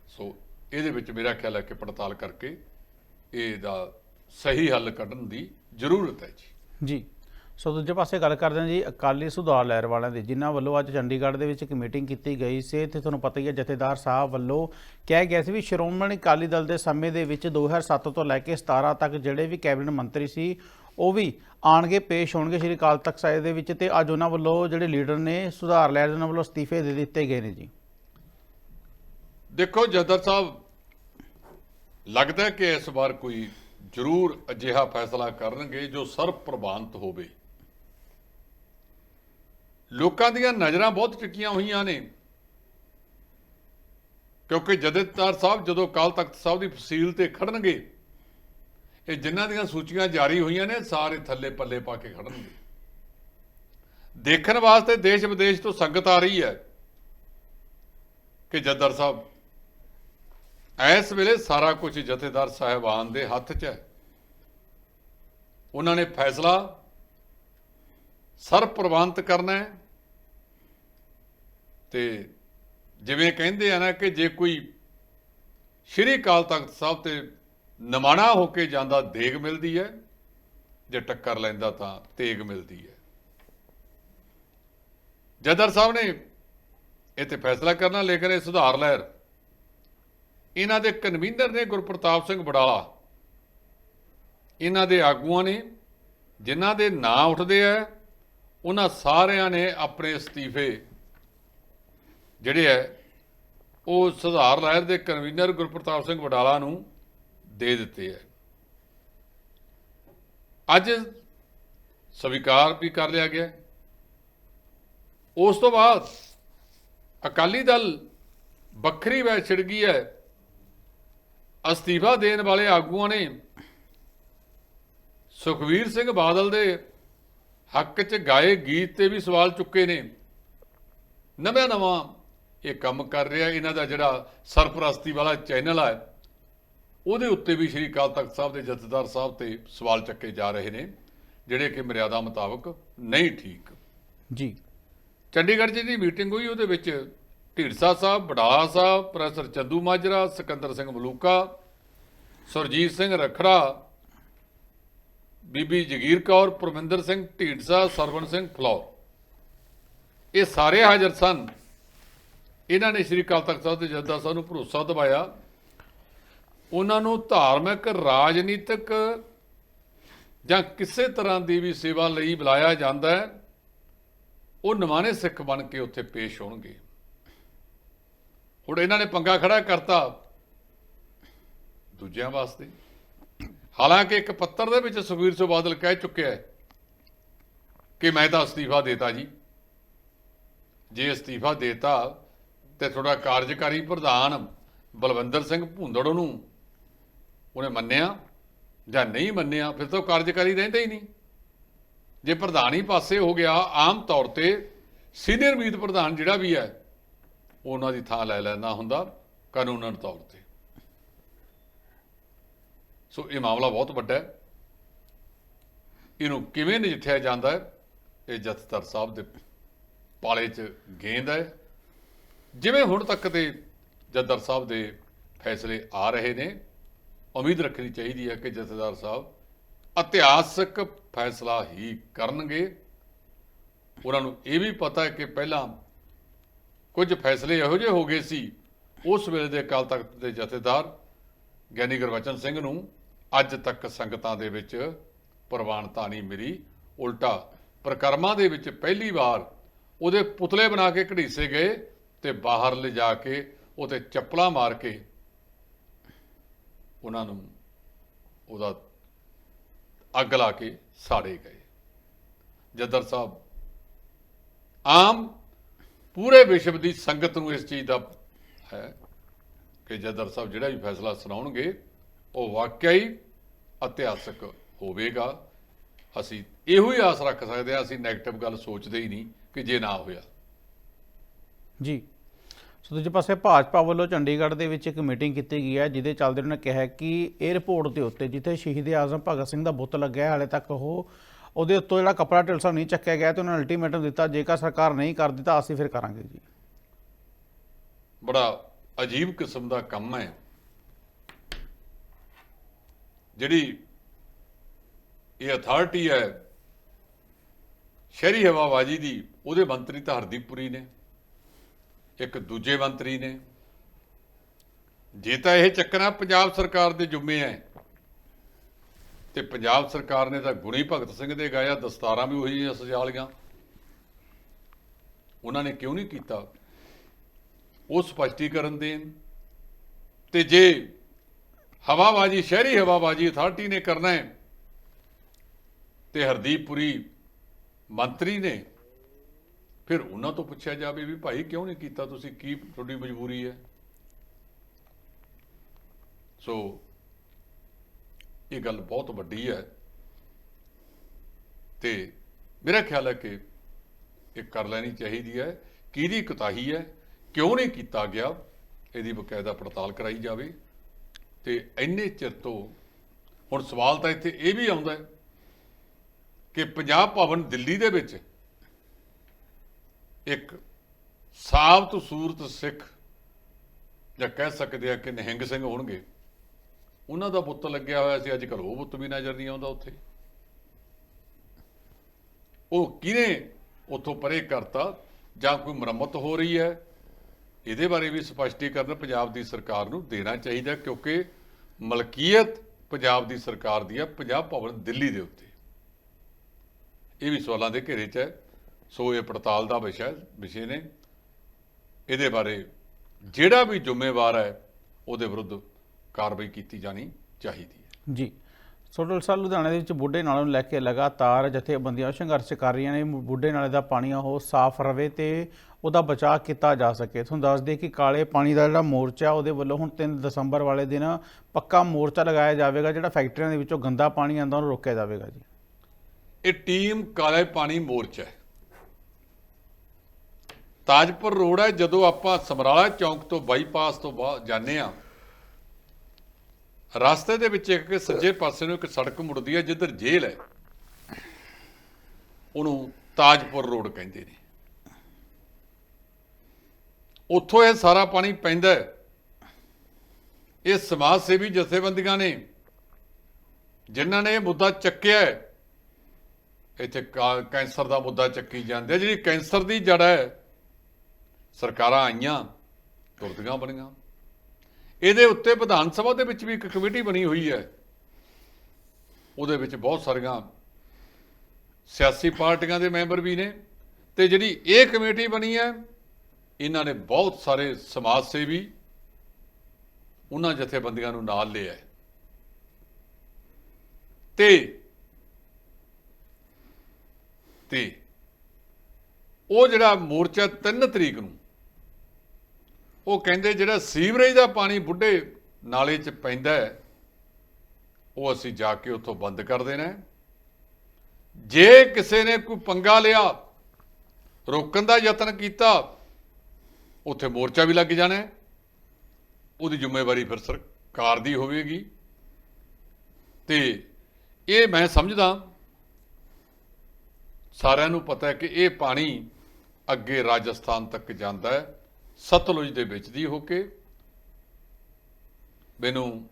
ਸੋ ਇਹਦੇ ਵਿੱਚ ਮੇਰਾ ਖਿਆਲ ਹੈ ਕਿ ਪੜਤਾਲ ਕਰਕੇ ਇਹਦਾ ਸਹੀ ਹੱਲ ਕੱਢਣ ਦੀ ਜ਼ਰੂਰਤ ਹੈ ਜੀ। ਜੀ। ਸੋ ਦੂਜੇ ਪਾਸੇ ਗੱਲ ਕਰਦੇ ਹਾਂ ਜੀ ਅਕਾਲੀ ਸੁਧਾਰ ਲਹਿਰ ਵਾਲਿਆਂ ਦੀ, ਜਿਨ੍ਹਾਂ ਵੱਲੋਂ ਅੱਜ ਚੰਡੀਗੜ੍ਹ ਦੇ ਵਿੱਚ ਇੱਕ ਮੀਟਿੰਗ ਕੀਤੀ ਗਈ ਸੀ। ਤੇ ਤੁਹਾਨੂੰ ਪਤਾ ਹੀ ਹੈ ਜਥੇਦਾਰ ਸਾਹਿਬ ਵੱਲੋਂ ਕਿਹਾ ਗਿਆ ਸੀ ਵੀ ਸ਼੍ਰੋਮਣੀ ਅਕਾਲੀ ਦਲ ਦੇ ਸਮੇਂ ਦੇ ਵਿੱਚ 2007 ਤੋਂ ਲੈ ਕੇ 17 ਤੱਕ ਜਿਹੜੇ ਵੀ ਕੈਬਨਿਟ ਮੰਤਰੀ ਸੀ, ਉਹ ਵੀ ਆਣਗੇ ਪੇਸ਼ ਹੋਣਗੇ ਸ਼੍ਰੀ ਅਕਾਲ ਤਖਤ ਸਾਹਿਬ ਦੇ ਵਿੱਚ ਤੇ ਅੱਜ ਉਹਨਾਂ ਵੱਲੋਂ ਜਿਹੜੇ ਲੀਡਰ ਨੇ ਸੁਧਾਰ ਲਹਿਰ ਦੇ ਉਹਨਾਂ ਵੱਲੋਂ ਅਸਤੀਫੇ ਦੇ ਦਿੱਤੇ ਗਏ ਨੇ ਜੀ। ਦੇਖੋ ਜਦਰ ਸਾਹਿਬ, ਲੱਗਦਾ ਕਿ ਇਸ ਵਾਰ ਕੋਈ ਜ਼ਰੂਰ ਅਜਿਹਾ ਫੈਸਲਾ ਕਰਨਗੇ ਜੋ ਸਰਬ ਪ੍ਰਵਾਨਿਤ ਹੋਵੇ। ਲੋਕਾਂ ਦੀਆਂ ਨਜ਼ਰਾਂ ਬਹੁਤ ਟਿਕੀਆਂ ਹੋਈਆਂ ਨੇ। ਕਿਉਂਕਿ ਜਥੇਦਾਰ ਸਾਹਿਬ ਜਦੋਂ ਕਾਲ ਤਖਤ ਸਾਹਿਬ ਦੀ ਫਸੀਲ ਤੇ ਖੜਨਗੇ, ਇਹ ਜਿਨ੍ਹਾਂ ਦੀਆਂ ਸੂਚੀਆਂ ਜਾਰੀ ਹੋਈਆਂ ਨੇ, ਸਾਰੇ ਥੱਲੇ ਪੱਲੇ ਪਾ ਕੇ ਖੜਨਗੇ। ਦੇਖਣ ਵਾਸਤੇ ਦੇਸ਼ ਵਿਦੇਸ਼ ਤੋਂ ਸੰਗਤ ਆ ਰਹੀ ਹੈ ਕਿ ਜੱਦਰ ਸਾਹਿਬ, ਇਸ ਵੇਲੇ ਸਾਰਾ ਕੁਝ ਜਥੇਦਾਰ ਸਾਹਿਬਾਨ ਦੇ ਹੱਥ 'ਚ ਹੈ। ਉਹਨਾਂ ਨੇ ਫੈਸਲਾ ਸਰ ਪ੍ਰਵਾਨਿਤ ਕਰਨਾ ਹੈ। ਤੇ ਜਿਵੇਂ ਕਹਿੰਦੇ ਆ ਨਾ ਕਿ ਜੇ ਕੋਈ ਸ਼੍ਰੀ ਅਕਾਲ ਤਖਤ ਸਾਹਿਬ ਤੇ ਨਮਾਣਾ ਹੋ ਕੇ ਜਾਂਦਾ, ਦੇਗ ਮਿਲਦੀ ਹੈ, ਜੇ ਟੱਕਰ ਲੈਂਦਾ ਤਾਂ ਤੇਗ ਮਿਲਦੀ ਹੈ। ਜਦਰ ਸਾਹਿਬ ਨੇ ਇਹ ਤੇ ਫੈਸਲਾ ਕਰਨਾ, ਲੇਕਿਨ ਇਹ ਸੁਧਾਰ ਲਹਿਰ। ਇਹਨਾਂ ਦੇ ਕਨਵੀਨਰ ਨੇ ਗੁਰਪ੍ਰਤਾਪ ਸਿੰਘ ਬੜਾਲਾ ਇਹਨਾਂ ਦੇ ਆਗੂਆਂ ਨੇ, ਜਿਨ੍ਹਾਂ ਦੇ ਨਾਂ ਉੱਠਦੇ ਆ ਉਹਨਾਂ ਸਾਰਿਆਂ ਨੇ ਆਪਣੇ ਅਸਤੀਫੇ ਜਿਹੜੇ ਹੈ, ਉਹ ਸੁਧਾਰ ਲਹਿਰ ਦੇ ਕਨਵੀਨਰ ਗੁਰਪ੍ਰਤਾਪ ਸਿੰਘ ਵਡਾਲਾ ਨੂੰ ਦੇ ਦਿੱਤੇ ਹੈ। ਅੱਜ ਸਵੀਕਾਰ ਵੀ ਕਰ ਲਿਆ ਗਿਆ। ਉਸ ਤੋਂ ਬਾਅਦ ਅਕਾਲੀ ਦਲ ਵੱਖਰੀ ਵੈ ਛਿੜ ਗਈ ਹੈ। ਅਸਤੀਫਾ ਦੇਣ ਵਾਲੇ ਆਗੂਆਂ ਨੇ ਸੁਖਵੀਰ ਸਿੰਘ ਬਾਦਲ ਦੇ ਹੱਕ 'ਚ ਗਾਏ ਗੀਤ ਤੇ ਵੀ ਸਵਾਲ ਚੁੱਕੇ ਨੇ। ਨਵਾਂ ਨਵਾਂ ਇਹ ਕੰਮ ਕਰ ਰਿਹਾ ਇਹਨਾਂ ਦਾ ਜਿਹੜਾ ਸਰਪ੍ਰਸਤੀ ਵਾਲਾ ਚੈਨਲ ਹੈ ਉਹਦੇ ਉੱਤੇ ਵੀ ਸ਼੍ਰੀ ਅਕਾਲ ਤਖਤ ਸਾਹਿਬ ਦੇ ਜਥੇਦਾਰ ਸਾਹਿਬ ਤੇ ਸਵਾਲ ਚੱਕੇ ਜਾ ਰਹੇ ਨੇ ਜਿਹੜੇ ਕਿ ਮਰਿਆਦਾ ਮੁਤਾਬਕ ਨਹੀਂ ਠੀਕ। ਜੀ। ਚੰਡੀਗੜ੍ਹ 'ਚ ਜਿਹੜੀ ਮੀਟਿੰਗ ਹੋਈ ਉਹਦੇ ਵਿੱਚ ਢੀਡਸਾ ਸਾਹਿਬ ਬਡਾਲਾ ਸਾਹਿਬ ਪ੍ਰੋਫੈਸਰ ਚੰਦੂ ਮਾਜਰਾ ਸਿਕੰਦਰ ਸਿੰਘ ਮਲੂਕਾ ਸੁਰਜੀਤ ਸਿੰਘ ਰਖੜਾ ਬੀਬੀ ਜਗੀਰ ਕੌਰ, ਪਰਮਿੰਦਰ ਸਿੰਘ, ਢੀਂਡਸਾ ਸਰਵਨ ਸਿੰਘ, ਫਲੌਰ। ਇਹ ਸਾਰੇ ਹਾਜ਼ਰ ਸਨ। ਇਹਨਾਂ ਨੇ ਸ੍ਰੀ ਅਕਾਲ ਤਖਤ ਸਾਹਿਬ ਦੇ ਜੱਦਾ ਸਾਹਿਬ ਨੂੰ ਭਰੋਸਾ ਦਿਵਾਇਆ। ਉਹਨਾਂ ਨੂੰ ਧਾਰਮਿਕ, ਰਾਜਨੀਤਿਕ ਜਾਂ ਕਿਸੇ ਤਰ੍ਹਾਂ ਦੀ ਵੀ ਸੇਵਾ ਲਈ ਬੁਲਾਇਆ ਜਾਂਦਾ ਹੈ। ਉਹ ਨਵਾਨੇ ਸਿੱਖ ਬਣ ਕੇ ਉੱਥੇ ਪੇਸ਼ ਹੋਣਗੇ। ਹੁਣ ਇਹਨਾਂ ਨੇ ਪੰਗਾ ਖੜਾ ਕਰਤਾ। ਦੂਜਿਆਂ ਵਾਸਤੇ। ਹਾਲਾਂਕਿ ਇੱਕ ਪੱਤਰ ਦੇ ਵਿੱਚ ਸੁਖਬੀਰ ਸਿੰਘ ਬਾਦਲ ਕਹਿ ਚੁੱਕਿਆ ਹੈ ਕਿ ਮੈਂ ਤਾਂ ਅਸਤੀਫਾ ਦੇਤਾ ਜੀ। ਜੇ ਅਸਤੀਫਾ ਦੇਤਾ ਤੇ ਤੁਹਾਡਾ ਕਾਰਜਕਾਰੀ ਪ੍ਰਧਾਨ ਬਲਵੰਦਰ ਸਿੰਘ ਭੁੰਦੜ ਨੂੰ ਉਹਨੇ ਮੰਨਿਆ ਜਾਂ ਨਹੀਂ ਮੰਨਿਆ, ਫਿਰ ਤਾਂ ਉਹ ਕਾਰਜਕਾਰੀ ਰਹਿੰਦਾ ਹੀ ਨਹੀਂ। ਜੇ ਪ੍ਰਧਾਨ ਹੀ ਪਾਸੇ ਹੋ ਗਿਆ, ਆਮ ਤੌਰ ਤੇ ਸੀਨੀਅਰ ਮੀਤ ਪ੍ਰਧਾਨ ਜਿਹੜਾ ਵੀ ਹੈ ਉਹਨਾਂ ਦੀ ਥਾਂ ਲੈ ਲੈਣਾ ਹੁੰਦਾ ਕਾਨੂੰਨਨ ਤੌਰ ਤੇ। ਸੋ ਇਹ ਮਾਮਲਾ ਬਹੁਤ ਵੱਡਾ ਹੈ। ਇਹਨੂੰ ਕਿਵੇਂ ਨਜਿੱਠਿਆ ਜਾਂਦਾ ਹੈ, ਇਹ ਜਥੇਦਾਰ ਸਾਹਿਬ ਦੇ ਪਾਲੇ 'ਚ ਗੇਂਦ ਹੈ। ਜਿਵੇਂ ਹੁਣ ਤੱਕ ਦੇ ਜਥੇਦਾਰ ਸਾਹਿਬ ਦੇ ਫੈਸਲੇ ਆ ਰਹੇ ਨੇ, ਉਮੀਦ ਰੱਖਣੀ ਚਾਹੀਦੀ ਹੈ ਕਿ ਜਥੇਦਾਰ ਸਾਹਿਬ ਇਤਿਹਾਸਕ ਫੈਸਲਾ ਹੀ ਕਰਨਗੇ। ਉਹਨਾਂ ਨੂੰ ਇਹ ਵੀ ਪਤਾ ਹੈ ਕਿ ਪਹਿਲਾਂ ਕੁਝ ਫੈਸਲੇ ਇਹੋ ਜਿਹੇ ਹੋ ਗਏ ਸੀ, ਉਸ ਵੇਲੇ ਦੇ ਅਕਾਲ ਤਖਤ ਦੇ ਜਥੇਦਾਰ ਗਿਆਨੀ ਗੁਰਬਚਨ ਸਿੰਘ ਨੂੰ ਅੱਜ ਤੱਕ ਸੰਗਤਾਂ ਦੇ ਵਿੱਚ ਪ੍ਰਵਾਨਤਾ ਨਹੀਂ ਮਿਲੀ। ਉਲਟਾ, ਪ੍ਰਕਰਮਾਂ ਦੇ ਵਿੱਚ ਪਹਿਲੀ ਵਾਰ ਉਹਦੇ ਪੁਤਲੇ ਬਣਾ ਕੇ ਘੜੀਸੇ ਗਏ ਤੇ ਬਾਹਰ ਲਿਜਾ ਕੇ ਉਹਤੇ ਚੱਪਲਾਂ ਮਾਰ ਕੇ ਉਹਨਾਂ ਨੂੰ ਉਹਦਾ ਅੱਗ ਲਾ ਕੇ ਸਾੜੇ ਗਏ। ਜੱਦਰ ਸਾਹਿਬ, ਆਮ ਪੂਰੇ ਵਿਸ਼ਵ ਦੀ ਸੰਗਤ ਨੂੰ ਇਸ ਚੀਜ਼ ਦਾ ਹੈ ਕਿ ਜੱਦਰ ਸਾਹਿਬ ਜਿਹੜਾ ਵੀ ਫੈਸਲਾ ਸੁਣਾਉਣਗੇ ਉਹ ਵਾਕਿਆ ਹੀ ਇਤਿਹਾਸਕ ਹੋਵੇਗਾ। ਅਸੀਂ ਇਹੋ ਹੀ ਆਸ ਰੱਖ ਸਕਦੇ ਹਾਂ ਅਸੀਂ 네ਗੇਟਿਵ ਗੱਲ ਸੋਚਦੇ ਹੀ ਨਹੀਂ ਕਿ ਜੇ ਨਾ ਹੋਇਆ। ਜੀ। ਸੋ ਦੂਜੇ ਪਾਸੇ ਭਾਜਪਾ ਵੱਲੋਂ ਚੰਡੀਗੜ੍ਹ ਦੇ ਵਿੱਚ ਇੱਕ ਮੀਟਿੰਗ ਕੀਤੀ ਗਈ ਹੈ ਜਿਹਦੇ ਚੱਲਦੇ ਉਹਨਾਂ ਨੇ ਕਿਹਾ ਕਿ 에ਅਰਪੋਰਟ ਦੇ ਉੱਤੇ ਜਿੱਥੇ ਸ਼ਹੀਦ ਆਜ਼ਮ ਭਗਤ ਸਿੰਘ ਦਾ ਬੁੱਤ ਲੱਗਿਆ ਹੈ, ਹਾਲੇ ਤੱਕ ਉਹ ਉਹਦੇ ਉੱਤੋਂ ਜਿਹੜਾ ਕਪੜਾ ਢਿਲਸਾ ਨਹੀਂ ਚੱਕਿਆ ਗਿਆ ਤੇ ਉਹਨਾਂ ਨੇ ਅਲਟੀਮੇਟਮ ਦਿੱਤਾ ਜੇਕਰ ਸਰਕਾਰ ਨਹੀਂ ਕਰਦੀ ਤਾਂ ਅਸੀਂ ਫਿਰ ਕਰਾਂਗੇ ਜੀ। ਬੜਾ ਅਜੀਬ ਕਿਸਮ ਦਾ ਕੰਮ ਹੈ। ਜਿਹੜੀ ਇਹ ਅਥਾਰਟੀ ਹੈ, ਸ਼ਹਿਰੀ ਹਵਾਬਾਜੀ ਦੀ, ਉਹਦੇ ਮੰਤਰੀ ਤਾਂ ਹਰਦੀਪ ਪੁਰੀ ਨੇ, ਇੱਕ ਦੂਜੇ ਮੰਤਰੀ ਨੇ। ਜੇ ਤਾਂ ਇਹ ਚੱਕਰਾਂ ਪੰਜਾਬ ਸਰਕਾਰ ਦੇ ਜੁੰਮੇ ਹੈ ਤੇ ਪੰਜਾਬ ਸਰਕਾਰ ਨੇ ਤਾਂ ਗੁਣੀ ਭਗਤ ਸਿੰਘ ਦੇ ਗਾਇਆ ਦਸਤਾਰਾਂ ਵੀ ਉਹੀ ਜਿਹੀਆਂ ਸਜਾ ਲਈਆਂ। ਉਹਨਾਂ ਨੇ ਕਿਉਂ ਨਹੀਂ ਕੀਤਾ? ਉਹ ਸਪਸ਼ਟੀਕਰਨ ਦੇਣ। ਤੇ ਜੇ ਹਵਾਬਾਜੀ, ਸ਼ਹਿਰੀ ਹਵਾਬਾਜੀ ਅਥਾਰਟੀ ਨੇ ਕਰਨਾ ਹੈ। ਤੇ ਹਰਦੀਪ ਪੁਰੀ ਮੰਤਰੀ ਨੇ। ਫਿਰ ਉਹਨਾਂ ਤੋਂ ਪੁੱਛਿਆ ਜਾਵੇ ਵੀ ਭਾਈ ਕਿਉਂ ਨਹੀਂ ਕੀਤਾ ਤੁਸੀਂ? ਕੀ ਤੁਹਾਡੀ ਮਜਬੂਰੀ ਹੈ? ਸੋ ਇਹ ਗੱਲ ਬਹੁਤ ਵੱਡੀ ਹੈ। ਤੇ ਮੇਰਾ ਖਿਆਲ ਹੈ ਕਿ ਇਹ ਕਰ ਲੈਣੀ ਚਾਹੀਦੀ ਹੈ। ਕਿਹਦੀ ਕੁਤਾਹੀ ਹੈ? ਕਿਉਂ ਨਹੀਂ ਕੀਤਾ ਗਿਆ? ਇਹਦੀ ਬਕਾਇਦਾ ਪੜਤਾਲ ਕਰਾਈ ਜਾਵੇ। ਤੇ ਇੰਨੇ ਚਿਰ ਤੋਂ ਹੁਣ ਸਵਾਲ ਤਾਂ ਇੱਥੇ ਇਹ ਵੀ ਆਉਂਦਾ ਹੈ ਕਿ ਪੰਜਾਬ ਭਵਨ ਦਿੱਲੀ ਦੇ ਵਿੱਚ ਇੱਕ ਸਾਬਤ ਸੂਰਤ ਸਿੱਖ ਜਾਂ ਕਹਿ ਸਕਦੇ ਆ ਕਿ ਨਿਹੰਗ ਸਿੰਘ ਹੋਣਗੇ, ਉਹਨਾਂ ਦਾ ਬੁੱਤ ਲੱਗਿਆ ਹੋਇਆ ਸੀ, ਅੱਜ ਕੱਲ੍ਹ ਉਹ ਬੁੱਤ ਵੀ ਨਜ਼ਰ ਨਹੀਂ ਆਉਂਦਾ ਉੱਥੇ। ਉਹ ਕਿਹਨੇ ਉੱਥੋਂ ਪਰੇ ਕਰਤਾ ਜਾਂ ਕੋਈ ਮੁਰੰਮਤ ਹੋ ਰਹੀ ਹੈ? ਇਹਦੇ ਬਾਰੇ ਵੀ ਸਪਸ਼ਟੀਕਰਨ ਪੰਜਾਬ ਦੀ ਸਰਕਾਰ ਨੂੰ ਦੇਣਾ ਚਾਹੀਦਾ ਕਿਉਂਕਿ ਮਲਕੀਅਤ ਪੰਜਾਬ ਦੀ ਸਰਕਾਰ ਦੀ ਹੈ, ਪੰਜਾਬ ਭਵਨ ਦਿੱਲੀ ਦੇ ਉੱਤੇ। ਇਹ ਵੀ ਸਵਾਲਾਂ ਦੇ ਘੇਰੇ 'ਚ ਹੈ। ਸੋ ਇਹ ਪੜਤਾਲ ਦਾ ਵਿਸ਼ਾ ਵਿਸ਼ੇ ਨੇ। ਇਹਦੇ ਬਾਰੇ ਜਿਹੜਾ ਵੀ ਜ਼ਿੰਮੇਵਾਰ ਹੈ, ਉਹਦੇ ਵਿਰੁੱਧ ਕਾਰਵਾਈ ਕੀਤੀ ਜਾਣੀ ਚਾਹੀਦੀ ਹੈ। ਜੀ। ਸੋਡਲ ਸਾਹਿਬ ਲੁਧਿਆਣੇ ਦੇ ਵਿੱਚ ਬੁੱਢੇ ਨਾਲੇ ਨੂੰ ਲੈ ਕੇ ਲਗਾਤਾਰ ਜਥੇਬੰਦੀਆਂ ਸੰਘਰਸ਼ ਕਰ ਰਹੀਆਂ ਨੇ। ਬੁੱਢੇ ਨਾਲੇ ਦਾ ਪਾਣੀ ਆ, ਉਹ ਸਾਫ਼ ਰਵੇ ਤੇ ਉਹਦਾ ਬਚਾਅ ਕੀਤਾ ਜਾ ਸਕੇ। ਤੁਹਾਨੂੰ ਦੱਸ ਦਈਏ ਕਿ ਕਾਲੇ ਪਾਣੀ ਦਾ ਜਿਹੜਾ ਮੋਰਚਾ, ਉਹਦੇ ਵੱਲੋਂ ਹੁਣ 3 ਦਸੰਬਰ ਵਾਲੇ ਦਿਨ ਪੱਕਾ ਮੋਰਚਾ ਲਗਾਇਆ ਜਾਵੇਗਾ, ਜਿਹੜਾ ਫੈਕਟਰੀਆਂ ਦੇ ਵਿੱਚੋਂ ਗੰਦਾ ਪਾਣੀ ਆਉਂਦਾ, ਉਹਨੂੰ ਰੋਕਿਆ ਜਾਵੇਗਾ ਜੀ। ਇਹ ਟੀਮ ਕਾਲੇ ਪਾਣੀ ਮੋਰਚਾ ਹੈ। ਤਾਜਪੁਰ ਰੋਡ ਹੈ, ਜਦੋਂ ਆਪਾਂ ਸਮਰਾਲਾ ਚੌਂਕ ਤੋਂ ਬਾਈਪਾਸ ਤੋਂ ਬਾਹਰ ਜਾਂਦੇ ਆ ਰਸਤੇ ਦੇ ਵਿੱਚ ਇੱਕ ਸੱਜੇ ਪਾਸੇ ਨੂੰ ਇੱਕ ਸੜਕ ਮੁੜਦੀ ਹੈ, ਜਿੱਧਰ ਜੇਲ੍ਹ ਹੈ। ਉਹਨੂੰ ਤਾਜਪੁਰ ਰੋਡ ਕਹਿੰਦੇ ਨੇ। ਉੱਥੋਂ ਇਹ ਸਾਰਾ ਪਾਣੀ ਪੈਂਦਾ ਹੈ। ਇਹ ਸਮਾਜ ਸੇਵੀ ਜਥੇਬੰਦੀਆਂ ਨੇ, ਜਿਨ੍ਹਾਂ ਨੇ ਇਹ ਮੁੱਦਾ ਚੱਕਿਆ ਇੱਥੇ ਕਾ- ਕੈਂਸਰ ਦਾ ਮੁੱਦਾ ਚੱਕੀ ਜਾਂਦੇ ਜਿਹੜੀ ਕੈਂਸਰ ਦੀ ਜੜ ਹੈ, ਸਰਕਾਰਾਂ ਆਈਆਂ, ਤੁਰਦੀਆਂ ਬਣੀਆਂ। ਇਹਦੇ ਉੱਤੇ ਵਿਧਾਨ ਸਭਾ ਦੇ ਵਿੱਚ ਵੀ ਇੱਕ ਕਮੇਟੀ ਬਣੀ ਹੋਈ ਹੈ। ਉਹਦੇ ਵਿੱਚ ਬਹੁਤ ਸਾਰੀਆਂ ਸਿਆਸੀ ਪਾਰਟੀਆਂ ਦੇ ਮੈਂਬਰ ਵੀ ਨੇ ਤੇ ਜਿਹੜੀ ਇਹ ਕਮੇਟੀ ਬਣੀ ਹੈ, ਇਹਨਾਂ ਨੇ ਬਹੁਤ ਸਾਰੇ ਸਮਾਜ ਸੇਵੀ ਉਹਨਾਂ ਜਥੇਬੰਦੀਆਂ ਨੂੰ ਨਾਲ ਲਿਆ ਹੈ। ਤੇ ਤੇ ਉਹ ਜਿਹੜਾ ਮੋਰਚਾ 3 ਤਰੀਕ ਨੂੰ ਉਹ ਕਹਿੰਦੇ ਜਿਹੜਾ ਸੀਵਰੇਜ ਦਾ ਪਾਣੀ ਬੁੱਢੇ ਨਾਲੇ 'ਚ ਪੈਂਦਾ ਉਹ ਅਸੀਂ ਜਾ ਕੇ ਉੱਥੋਂ ਬੰਦ ਕਰ ਦੇਣਾ ਜੇ ਕਿਸੇ ਨੇ ਕੋਈ ਪੰਗਾ ਲਿਆ, ਰੋਕਣ ਦਾ ਯਤਨ ਕੀਤਾ, ਉੱਥੇ ਮੋਰਚਾ ਵੀ ਲੱਗ ਜਾਣਾ ਉਹਦੀ ਜ਼ਿੰਮੇਵਾਰੀ ਫਿਰ ਸਰਕਾਰ ਦੀ ਹੋਵੇਗੀ। ਤੇ ਇਹ ਮੈਂ ਸਮਝਦਾ, ਸਾਰਿਆਂ ਨੂੰ ਪਤਾ ਹੈ ਕਿ ਇਹ ਪਾਣੀ ਅੱਗੇ ਰਾਜਸਥਾਨ ਤੱਕ ਜਾਂਦਾ ਹੈ। ਸਤਲੁਜ ਦੇ ਵਿੱਚ ਦੀ ਹੋ ਕੇ ਮੈਨੂੰ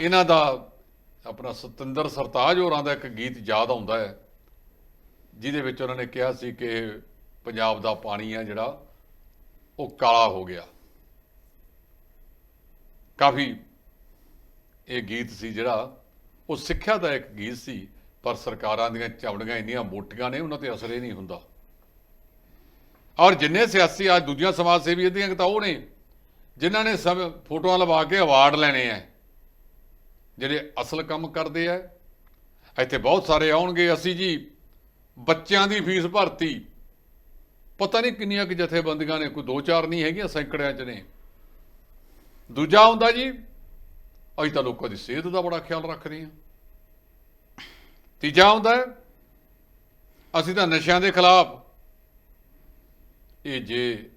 ਇਹਨਾਂ ਦਾ ਆਪਣਾ ਸਤਿੰਦਰ ਸਰਤਾਜ ਹੋਰਾਂ ਦਾ ਇੱਕ ਗੀਤ ਯਾਦ ਆਉਂਦਾ ਹੈ, ਜਿਹਦੇ ਵਿੱਚ ਉਹਨਾਂ ਨੇ ਕਿਹਾ ਸੀ ਕਿ ਪੰਜਾਬ ਦਾ ਪਾਣੀ ਆ ਜਿਹੜਾ, ਉਹ ਕਾਲਾ ਹੋ ਗਿਆ। ਕਾਫੀ ਇਹ ਗੀਤ ਸੀ ਜਿਹੜਾ, ਉਹ ਸਿੱਖਿਆ ਦਾ ਇੱਕ ਗੀਤ ਸੀ, ਪਰ ਸਰਕਾਰਾਂ ਦੀਆਂ ਚਵੜੀਆਂ ਇੰਨੀਆਂ ਮੋਟੀਆਂ ਨੇ, ਉਹਨਾਂ ਤੇ ਅਸਰ ਹੀ ਨਹੀਂ ਹੁੰਦਾ। ਔਰ ਜਿੰਨੇ ਸਿਆਸੀ ਅੱਜ ਦੂਜੀਆਂ ਸਮਾਜ ਸੇਵੀ ਇਹਦੀਆਂ ਤਾਂ ਉਹ ਨੇ, ਜਿਨ੍ਹਾਂ ਨੇ ਸਭ ਫੋਟੋਆਂ ਲਵਾ ਕੇ ਅਵਾਰਡ ਲੈਣੇ ਆ ਜਿਹੜੇ ਅਸਲ ਕੰਮ ਕਰਦੇ ਆ ਇੱਥੇ ਬਹੁਤ ਸਾਰੇ ਆਉਣਗੇ। ਅਸੀਂ ਜੀ ਬੱਚਿਆਂ ਦੀ ਫੀਸ ਭਰਤੀ। ਪਤਾ ਨਹੀਂ ਕਿੰਨੀਆਂ ਕਿ ਜਥੇਬੰਦੀਆਂ ਨੇ, ਕੋਈ ਦੋ ਚਾਰ ਨਹੀਂ ਹੈਗੀਆਂ ਸੈਂਕੜਿਆਂ ਚ ਨੇ। ਦੂਜਾ ਹੁੰਦਾ ਜੀ, ਅਸੀਂ ਤਾਂ ਲੋਕਾਂ ਦੀ ਸਿਹਤ ਦਾ ਬੜਾ ਖਿਆਲ ਰੱਖਦੇ ਹਾਂ। ਤੀਜਾ ਹੁੰਦਾ ਅਸੀਂ ਤਾਂ ਨਸ਼ਿਆਂ ਦੇ ਖਿਲਾਫ ਇਹ ਜੇ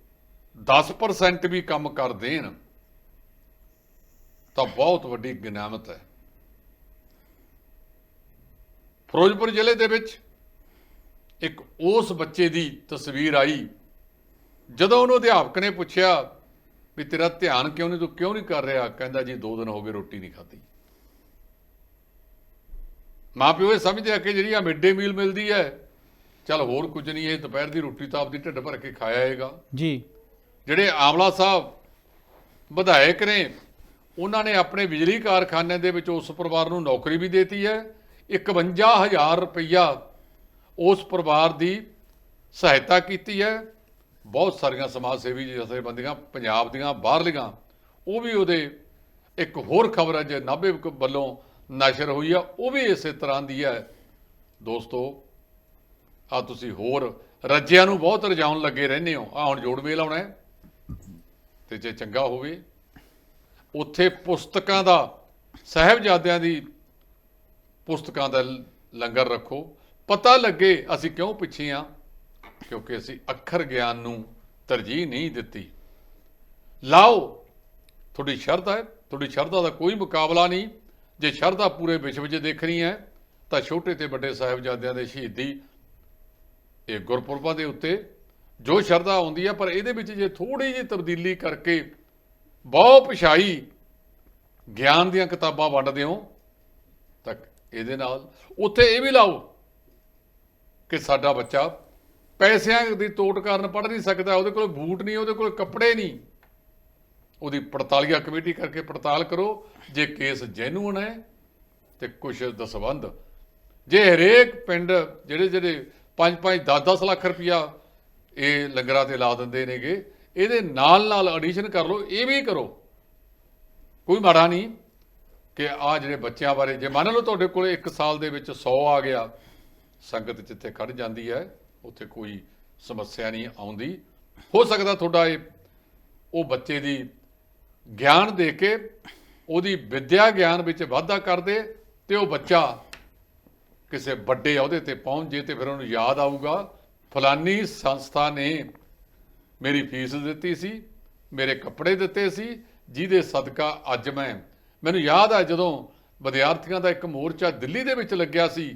10% ਵੀ ਕੰਮ ਕਰ ਦੇਣ, ਤਾਂ ਬਹੁਤ ਵੱਡੀ ਗਨਾਮਤ ਹੈ। ਫਿਰੋਜ਼ਪੁਰ ਜ਼ਿਲ੍ਹੇ ਦੇ ਵਿੱਚ ਇੱਕ ਉਸ ਬੱਚੇ ਦੀ ਤਸਵੀਰ ਆਈ, ਜਦੋਂ ਉਹਨੂੰ ਅਧਿਆਪਕ ਨੇ ਪੁੱਛਿਆ ਵੀ ਤੇਰਾ ਧਿਆਨ ਕਿਉਂ ਨਹੀਂ, ਤੂੰ ਕਿਉਂ ਨਹੀਂ ਕਰ ਰਿਹਾ? ਕਹਿੰਦਾ ਜੀ 2 ਦਿਨ ਹੋ ਗਏ ਰੋਟੀ ਨਹੀਂ ਖਾਧੀ। ਮਾਪਿਓ ਇਹ ਸਮਝਦੇ ਆ ਕਿ ਜਿਹੜੀ ਆ ਮਿਡ ਡੇ ਮੀਲ ਮਿਲਦੀ ਹੈ ਚਲ ਹੋਰ ਕੁਝ ਨਹੀਂ ਇਹ ਦੁਪਹਿਰ ਦੀ ਰੋਟੀ ਤਾਂ ਆਪਦੀ ਢਿੱਡ ਭਰ ਕੇ ਖਾਇਆ ਜਾਏਗਾ ਜੀ। ਜਿਹੜੇ ਆਮਲਾ ਸਾਹਿਬ ਵਿਧਾਇਕ ਨੇ ਉਹਨਾਂ ਨੇ ਆਪਣੇ ਬਿਜਲੀ ਕਾਰਖਾਨੇ ਦੇ ਵਿੱਚ ਉਸ ਪਰਿਵਾਰ ਨੂੰ ਨੌਕਰੀ ਵੀ ਦੇਤੀ ਹੈ। 51000 ਰੁਪਈਆ ਉਸ ਪਰਿਵਾਰ ਦੀ ਸਹਾਇਤਾ ਕੀਤੀ ਹੈ। ਬਹੁਤ ਸਾਰੀਆਂ ਸਮਾਜ ਸੇਵੀ ਜਥੇਬੰਦੀਆਂ ਪੰਜਾਬ ਦੀਆਂ ਬਾਹਰਲੀਆਂ ਉਹ ਵੀ ਉਹਦੇ ਇੱਕ ਹੋਰ ਖਬਰ ਹੈ ਜੇ ਨਾਭੇ ਵੱਲੋਂ ਨਸ਼ਰ ਹੋਈ ਆ ਉਹ ਵੀ ਇਸੇ ਤਰ੍ਹਾਂ ਦੀ ਹੈ। ਦੋਸਤੋ ਆ ਤੁਸੀਂ ਹੋਰ ਰੱਜਿਆਂ ਨੂੰ ਬਹੁਤ ਰਜਾਉਣ ਲੱਗੇ ਰਹਿੰਦੇ ਹੋ। ਆ ਹੁਣ ਜੋੜ ਮੇਲ ਆਉਣਾ ਤੇ ਜੇ ਚੰਗਾ ਹੋਵੇ, ਉੱਥੇ ਪੁਸਤਕਾਂ ਦਾ, ਸਾਹਿਬਜ਼ਾਦਿਆਂ ਦੀ ਪੁਸਤਕਾਂ ਦਾ ਲੰਗਰ ਰੱਖੋ। ਪਤਾ ਲੱਗੇ ਅਸੀਂ ਕਿਉਂ ਪਿੱਛੇ ਆ, ਕਿਉਂਕਿ ਅਸੀਂ ਅੱਖਰ ਗਿਆਨ ਨੂੰ ਤਰਜੀਹ ਨਹੀਂ ਦਿੱਤੀ। ਲਾਓ, ਤੁਹਾਡੀ ਸ਼ਰਧਾ ਹੈ, ਤੁਹਾਡੀ ਸ਼ਰਧਾ ਦਾ ਕੋਈ ਮੁਕਾਬਲਾ ਨਹੀਂ। ਜੇ ਸ਼ਰਧਾ ਪੂਰੇ ਵਿਸ਼ਵ 'ਚ ਦੇਖਣੀ ਹੈ, ਤਾਂ ਛੋਟੇ ਤੇ ਵੱਡੇ ਸਾਹਿਬਜ਼ਾਦਿਆਂ ਦੇ ਸ਼ਹੀਦੀ ਇਹ ਗੁਰਪੁਰਬਾਂ ਦੇ ਉੱਤੇ ਜੋ ਸ਼ਰਧਾ ਆਉਂਦੀ ਹੈ ਪਰ ਇਹਦੇ ਵਿੱਚ ਜੇ ਥੋੜੀ ਜਿਹੀ ਤਬਦੀਲੀ ਕਰਕੇ ਬਹੁ ਪਛਾਈ ਗਿਆਨ ਦੀਆਂ ਕਿਤਾਬਾਂ ਵੰਡਦੇ ਹੋ, ਤਾਂ ਇਹਦੇ ਨਾਲ ਉੱਥੇ ਇਹ ਵੀ ਲਾਓ ਕਿ ਸਾਡਾ ਬੱਚਾ ਪੈਸਿਆਂ ਦੀ ਤੋਟ ਕਾਰਨ ਪੜ੍ਹ ਨਹੀਂ ਸਕਦਾ, ਉਹਦੇ ਕੋਲ ਬੂਟ ਨਹੀਂ, ਉਹਦੇ ਕੋਲ ਕੱਪੜੇ ਨਹੀਂ। ਉਹਦੀ ਪੜਤਾਲੀਆ ਕਮੇਟੀ ਕਰਕੇ ਪੜਤਾਲ ਕਰੋ, ਜੇ ਕੇਸ ਜੈਨੂਨ ਹੈ ਤੇ ਕੁਛ ਦਸਵੰਧ ਜੇ ਹਰੇਕ ਪਿੰਡ ਜਿਹੜੇ ਜਿਹੜੇ 5-5 10-10 ਲੱਖ ਰੁਪਇਆ ਇਹ ਲੰਗਰਾਂ ਤੇ ਲਾ ਦਿੰਦੇ ਨੇਗੇ। ਇਹਦੇ ਨਾਲ ਨਾਲ ਐਡੀਸ਼ਨ ਕਰ ਲਓ, ਇਹ ਵੀ ਕਰੋ। ਕੋਈ ਮਾੜਾ ਨਹੀਂ ਕਿ ਆ ਜਿਹੜੇ ਬੱਚਿਆਂ ਬਾਰੇ, ਜੇ ਮੰਨ ਲਓ ਤੁਹਾਡੇ ਕੋਲ ਇੱਕ ਸਾਲ ਦੇ ਵਿੱਚ 100 ਆ ਗਿਆ, ਸੰਗਤ ਜਿੱਥੇ ਖੜ ਜਾਂਦੀ ਹੈ, ਉੱਥੇ ਕੋਈ ਸਮੱਸਿਆ ਨਹੀਂ ਆਉਂਦੀ। ਹੋ ਸਕਦਾ ਤੁਹਾਡਾ ਇਹ, ਉਹ ਬੱਚੇ ਦੀ ਗਿਆਨ ਦੇ ਕੇ, ਉਹਦੀ ਵਿਦਿਆ ਗਿਆਨ ਵਿੱਚ ਵਾਧਾ ਕਰਦੇ ਤੇ ਉਹ ਬੱਚਾ ਕਿਸੇ ਵੱਡੇ ਅਹੁਦੇ ਤੇ ਪਹੁੰਚ ਜੇ ਤੇ ਫਿਰ ਉਹਨੂੰ ਯਾਦ ਆਊਗਾ, ਫਲਾਨੀ ਸੰਸਥਾ ਨੇ ਮੇਰੀ ਫੀਸ ਦਿੱਤੀ ਸੀ, ਮੇਰੇ ਕੱਪੜੇ ਦਿੱਤੇ ਸੀ, ਜਿਹਦੇ ਸਦਕਾ ਅੱਜ ਮੈਂ, ਮੈਨੂੰ ਯਾਦ ਆ ਜਦੋਂ ਵਿਦਿਆਰਥੀਆਂ ਦਾ ਇੱਕ ਮੋਰਚਾ ਦਿੱਲੀ ਦੇ ਵਿੱਚ ਲੱਗਿਆ ਸੀ,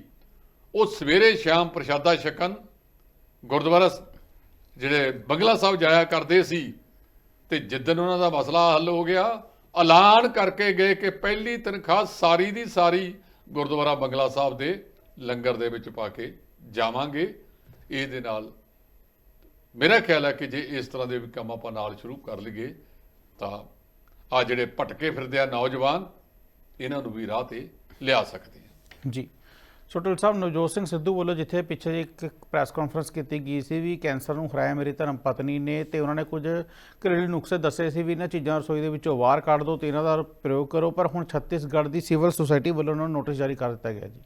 ਉਹ ਸਵੇਰੇ ਸ਼ਾਮ ਪ੍ਰਸ਼ਾਦਾ ਛਕਣ, ਗੁਰਦੁਆਰਾ ਜਿਹੜੇ ਬੰਗਲਾ ਸਾਹਿਬ ਜਾਇਆ ਕਰਦੇ ਸੀ, ਤੇ ਜਿੱਦਨ ਉਹਨਾਂ ਦਾ ਮਸਲਾ ਹੱਲ ਹੋ ਗਿਆ, ਐਲਾਨ ਕਰਕੇ ਗਏ ਕਿ ਪਹਿਲੀ ਤਨਖਾਹ ਸਾਰੀ ਦੀ ਸਾਰੀ ਗੁਰਦੁਆਰਾ ਬੰਗਲਾ ਸਾਹਿਬ ਦੇ ਲੰਗਰ ਦੇ ਵਿੱਚ ਪਾ ਕੇ ਜਾਵਾਂਗੇ। ਇਹਦੇ ਨਾਲ ਮੇਰਾ ਖਿਆਲ ਹੈ ਕਿ ਜੇ ਇਸ ਤਰ੍ਹਾਂ ਦੇ ਵੀ ਕੰਮ ਆਪਾਂ ਨਾਲ ਸ਼ੁਰੂ ਕਰ ਲਈਏ, ਤਾਂ ਆ ਜਿਹੜੇ ਭਟਕੇ ਫਿਰਦੇ ਆ ਨੌਜਵਾਨ, ਇਹਨਾਂ ਨੂੰ ਵੀ ਰਾਹ ਤੇ ਲਿਆ ਸਕਦੇ ਆ। ਜੀ। ਸੋ ਢਿੱਲੋਂ ਸਾਹਿਬ, ਨਵਜੋਤ ਸਿੰਘ ਸਿੱਧੂ ਵੱਲੋਂ ਜਿੱਥੇ ਪਿੱਛੇ ਜਿਹੇ ਇੱਕ ਪ੍ਰੈਸ ਕਾਨਫਰੰਸ ਕੀਤੀ ਗਈ ਸੀ ਵੀ ਕੈਂਸਰ ਨੂੰ ਹਰਾਇਆ ਮੇਰੀ ਧਰਮ ਪਤਨੀ ਨੇ ਤੇ ਉਹਨਾਂ ਨੇ ਕੁਝ ਘਰੇਲੂ ਨੁਕਸੇ ਦੱਸੇ ਸੀ ਵੀ ਇਹਨਾਂ ਚੀਜ਼ਾਂ ਰਸੋਈ ਦੇ ਵਿੱਚੋਂ ਬਾਹਰ ਕੱਢ ਦਿਓ ਤੇ ਇਹਨਾਂ ਦਾ ਪ੍ਰਯੋਗ ਕਰੋ, ਪਰ ਹੁਣ ਛੱਤੀਸਗੜ੍ਹ ਦੀ ਸਿਵਲ ਸੁਸਾਇਟੀ ਵੱਲੋਂ ਉਹਨਾਂ ਨੂੰ ਨੋਟਿਸ ਜਾਰੀ ਕਰ ਦਿੱਤਾ ਗਿਆ ਜੀ।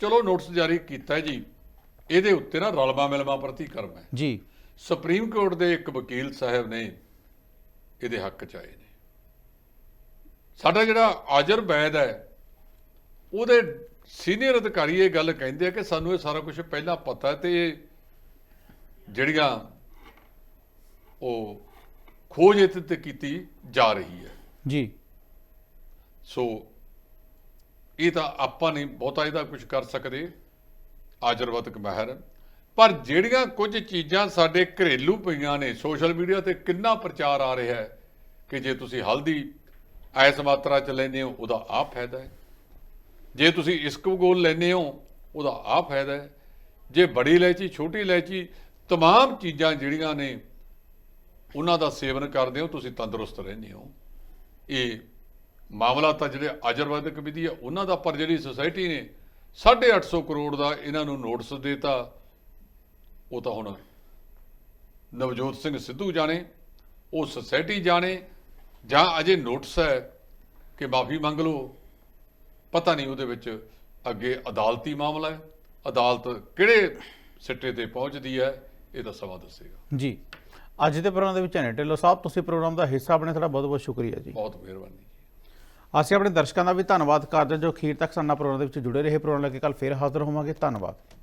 ਚਲੋ ਨੋਟਿਸ ਜਾਰੀ ਕੀਤਾ ਜੀ। ਇਹਦੇ ਉੱਤੇ ਨਾ ਰਲਵਾ ਮਿਲਵਾ ਪ੍ਰਤੀਕਰਮ ਹੈ। ਜੀ। ਸੁਪਰੀਮ ਕੋਰਟ ਦੇ ਇੱਕ ਵਕੀਲ ਸਾਹਿਬ ਨੇ ਇਹਦੇ ਹੱਕ ਚ ਆਏ ਨੇ। ਸਾਡਾ ਜਿਹੜਾ ਆਜਰ ਬੈਦ ਹੈ ਉਹਦੇ ਸੀਨੀਅਰ ਅਧਿਕਾਰੀ ਇਹ ਗੱਲ ਕਹਿੰਦੇ ਆ ਕਿ ਸਾਨੂੰ ਇਹ ਸਾਰਾ ਕੁਝ ਪਹਿਲਾਂ ਪਤਾ ਹੈ ਤੇ ਜਿਹੜੀਆਂ ਉਹ ਖੋਜ ਇਹਦੇ ਤੇ ਕੀਤੀ ਜਾ ਰਹੀ ਹੈ। ਜੀ। ਸੋ ਇਹ ਤਾਂ ਆਪਾਂ ਨਹੀਂ ਬਹੁਤਾ ਇਹਦਾ ਕੁਝ ਕਰ ਸਕਦੇ ਆਜਰਵਤਕ ਮਾਹਿਰ ਪਰ ਜਿਹੜੀਆਂ ਕੁਝ ਚੀਜ਼ਾਂ ਸਾਡੇ ਘਰੇਲੂ ਪਈਆਂ ਨੇ ਸੋਸ਼ਲ ਮੀਡੀਆ ਤੇ ਕਿੰਨਾ ਪ੍ਰਚਾਰ ਆ ਰਿਹਾ ਹੈ ਕਿ ਜੇ ਤੁਸੀਂ ਹਲਦੀ ਐਸ ਮਾਤਰਾ ਚ ਲੈਂਦੇ ਹੋ ਉਹਦਾ ਆਹ ਫਾਇਦਾ ਹੈ ਜੇ ਤੁਸੀਂ ਇਸਕਵਗੋਲ ਲੈਂਦੇ ਹੋ ਉਹਦਾ ਆਹ ਫਾਇਦਾ ਹੈ ਜੇ ਬੜੀ ਇਲਾਇਚੀ ਛੋਟੀ ਇਲਾਇਚੀ तमाम ਚੀਜ਼ਾਂ ਜਿਹੜੀਆਂ ਨੇ ਉਹਨਾਂ ਦਾ ਸੇਵਨ ਕਰਦੇ ਹੋ ਤੁਸੀਂ ਤੰਦਰੁਸਤ ਰਹਿੰਦੇ ਹੋ ਇਹ ਮਾਮਲਾ ਤਾਂ ਜਿਹੜੇ ਆਯੁਰਵੈਦਿਕ ਵਿਧੀ ਹੈ ਉਹਨਾਂ ਦਾ ਪਰ ਜਿਹੜੀ ਸੁਸਾਇਟੀ ਨੇ 850 ਕਰੋੜ ਦਾ ਇਹਨਾਂ ਨੂੰ ਨੋਟਿਸ ਦੇਤਾ ਉਹ ਤਾਂ ਹੁਣ ਨਵਜੋਤ ਸਿੰਘ ਸਿੱਧੂ ਜਾਣੇ ਉਹ ਸੁਸਾਇਟੀ ਜਾਣੇ ਜਾਂ ਅਜੇ ਨੋਟਿਸ ਹੈ ਕਿ ਮਾਫੀ ਮੰਗ ਲਓ ਪਤਾ ਨਹੀਂ ਉਹਦੇ ਵਿੱਚ ਅੱਗੇ ਅਦਾਲਤੀ ਮਾਮਲਾ ਹੈ ਅਦਾਲਤ ਕਿਹੜੇ ਸਿੱਟੇ ਤੇ ਪਹੁੰਚਦੀ ਹੈ ਇਹ ਤਾਂ ਸਮਾਂ ਦੱਸੇਗਾ। ਜੀ ਅੱਜ ਦੇ ਪ੍ਰੋਗਰਾਮ ਦੇ ਵਿੱਚ ਨੇ ਢਿੱਲੋਂ ਸਾਹਿਬ ਤੁਸੀਂ ਪ੍ਰੋਗਰਾਮ ਦਾ ਹਿੱਸਾ ਬਣੇ ਤੁਹਾਡਾ ਬਹੁਤ ਬਹੁਤ ਸ਼ੁਕਰੀਆ ਜੀ। ਬਹੁਤ ਮਿਹਰਬਾਨੀ। ਅਸੀਂ ਆਪਣੇ ਦਰਸ਼ਕਾਂ ਦਾ ਵੀ ਧੰਨਵਾਦ ਕਰਦੇ ਹਾਂ ਜੋ ਅਖੀਰ ਤੱਕ ਸਾਡੇ ਪ੍ਰੋਗਰਾਮ ਦੇ ਵਿੱਚ ਜੁੜੇ ਰਹੇ। ਪ੍ਰੋਗਰਾਮ ਲੈ ਕੇ ਕੱਲ ਫੇਰ ਹਾਜ਼ਰ ਹੋਵਾਂਗੇ। ਧੰਨਵਾਦ।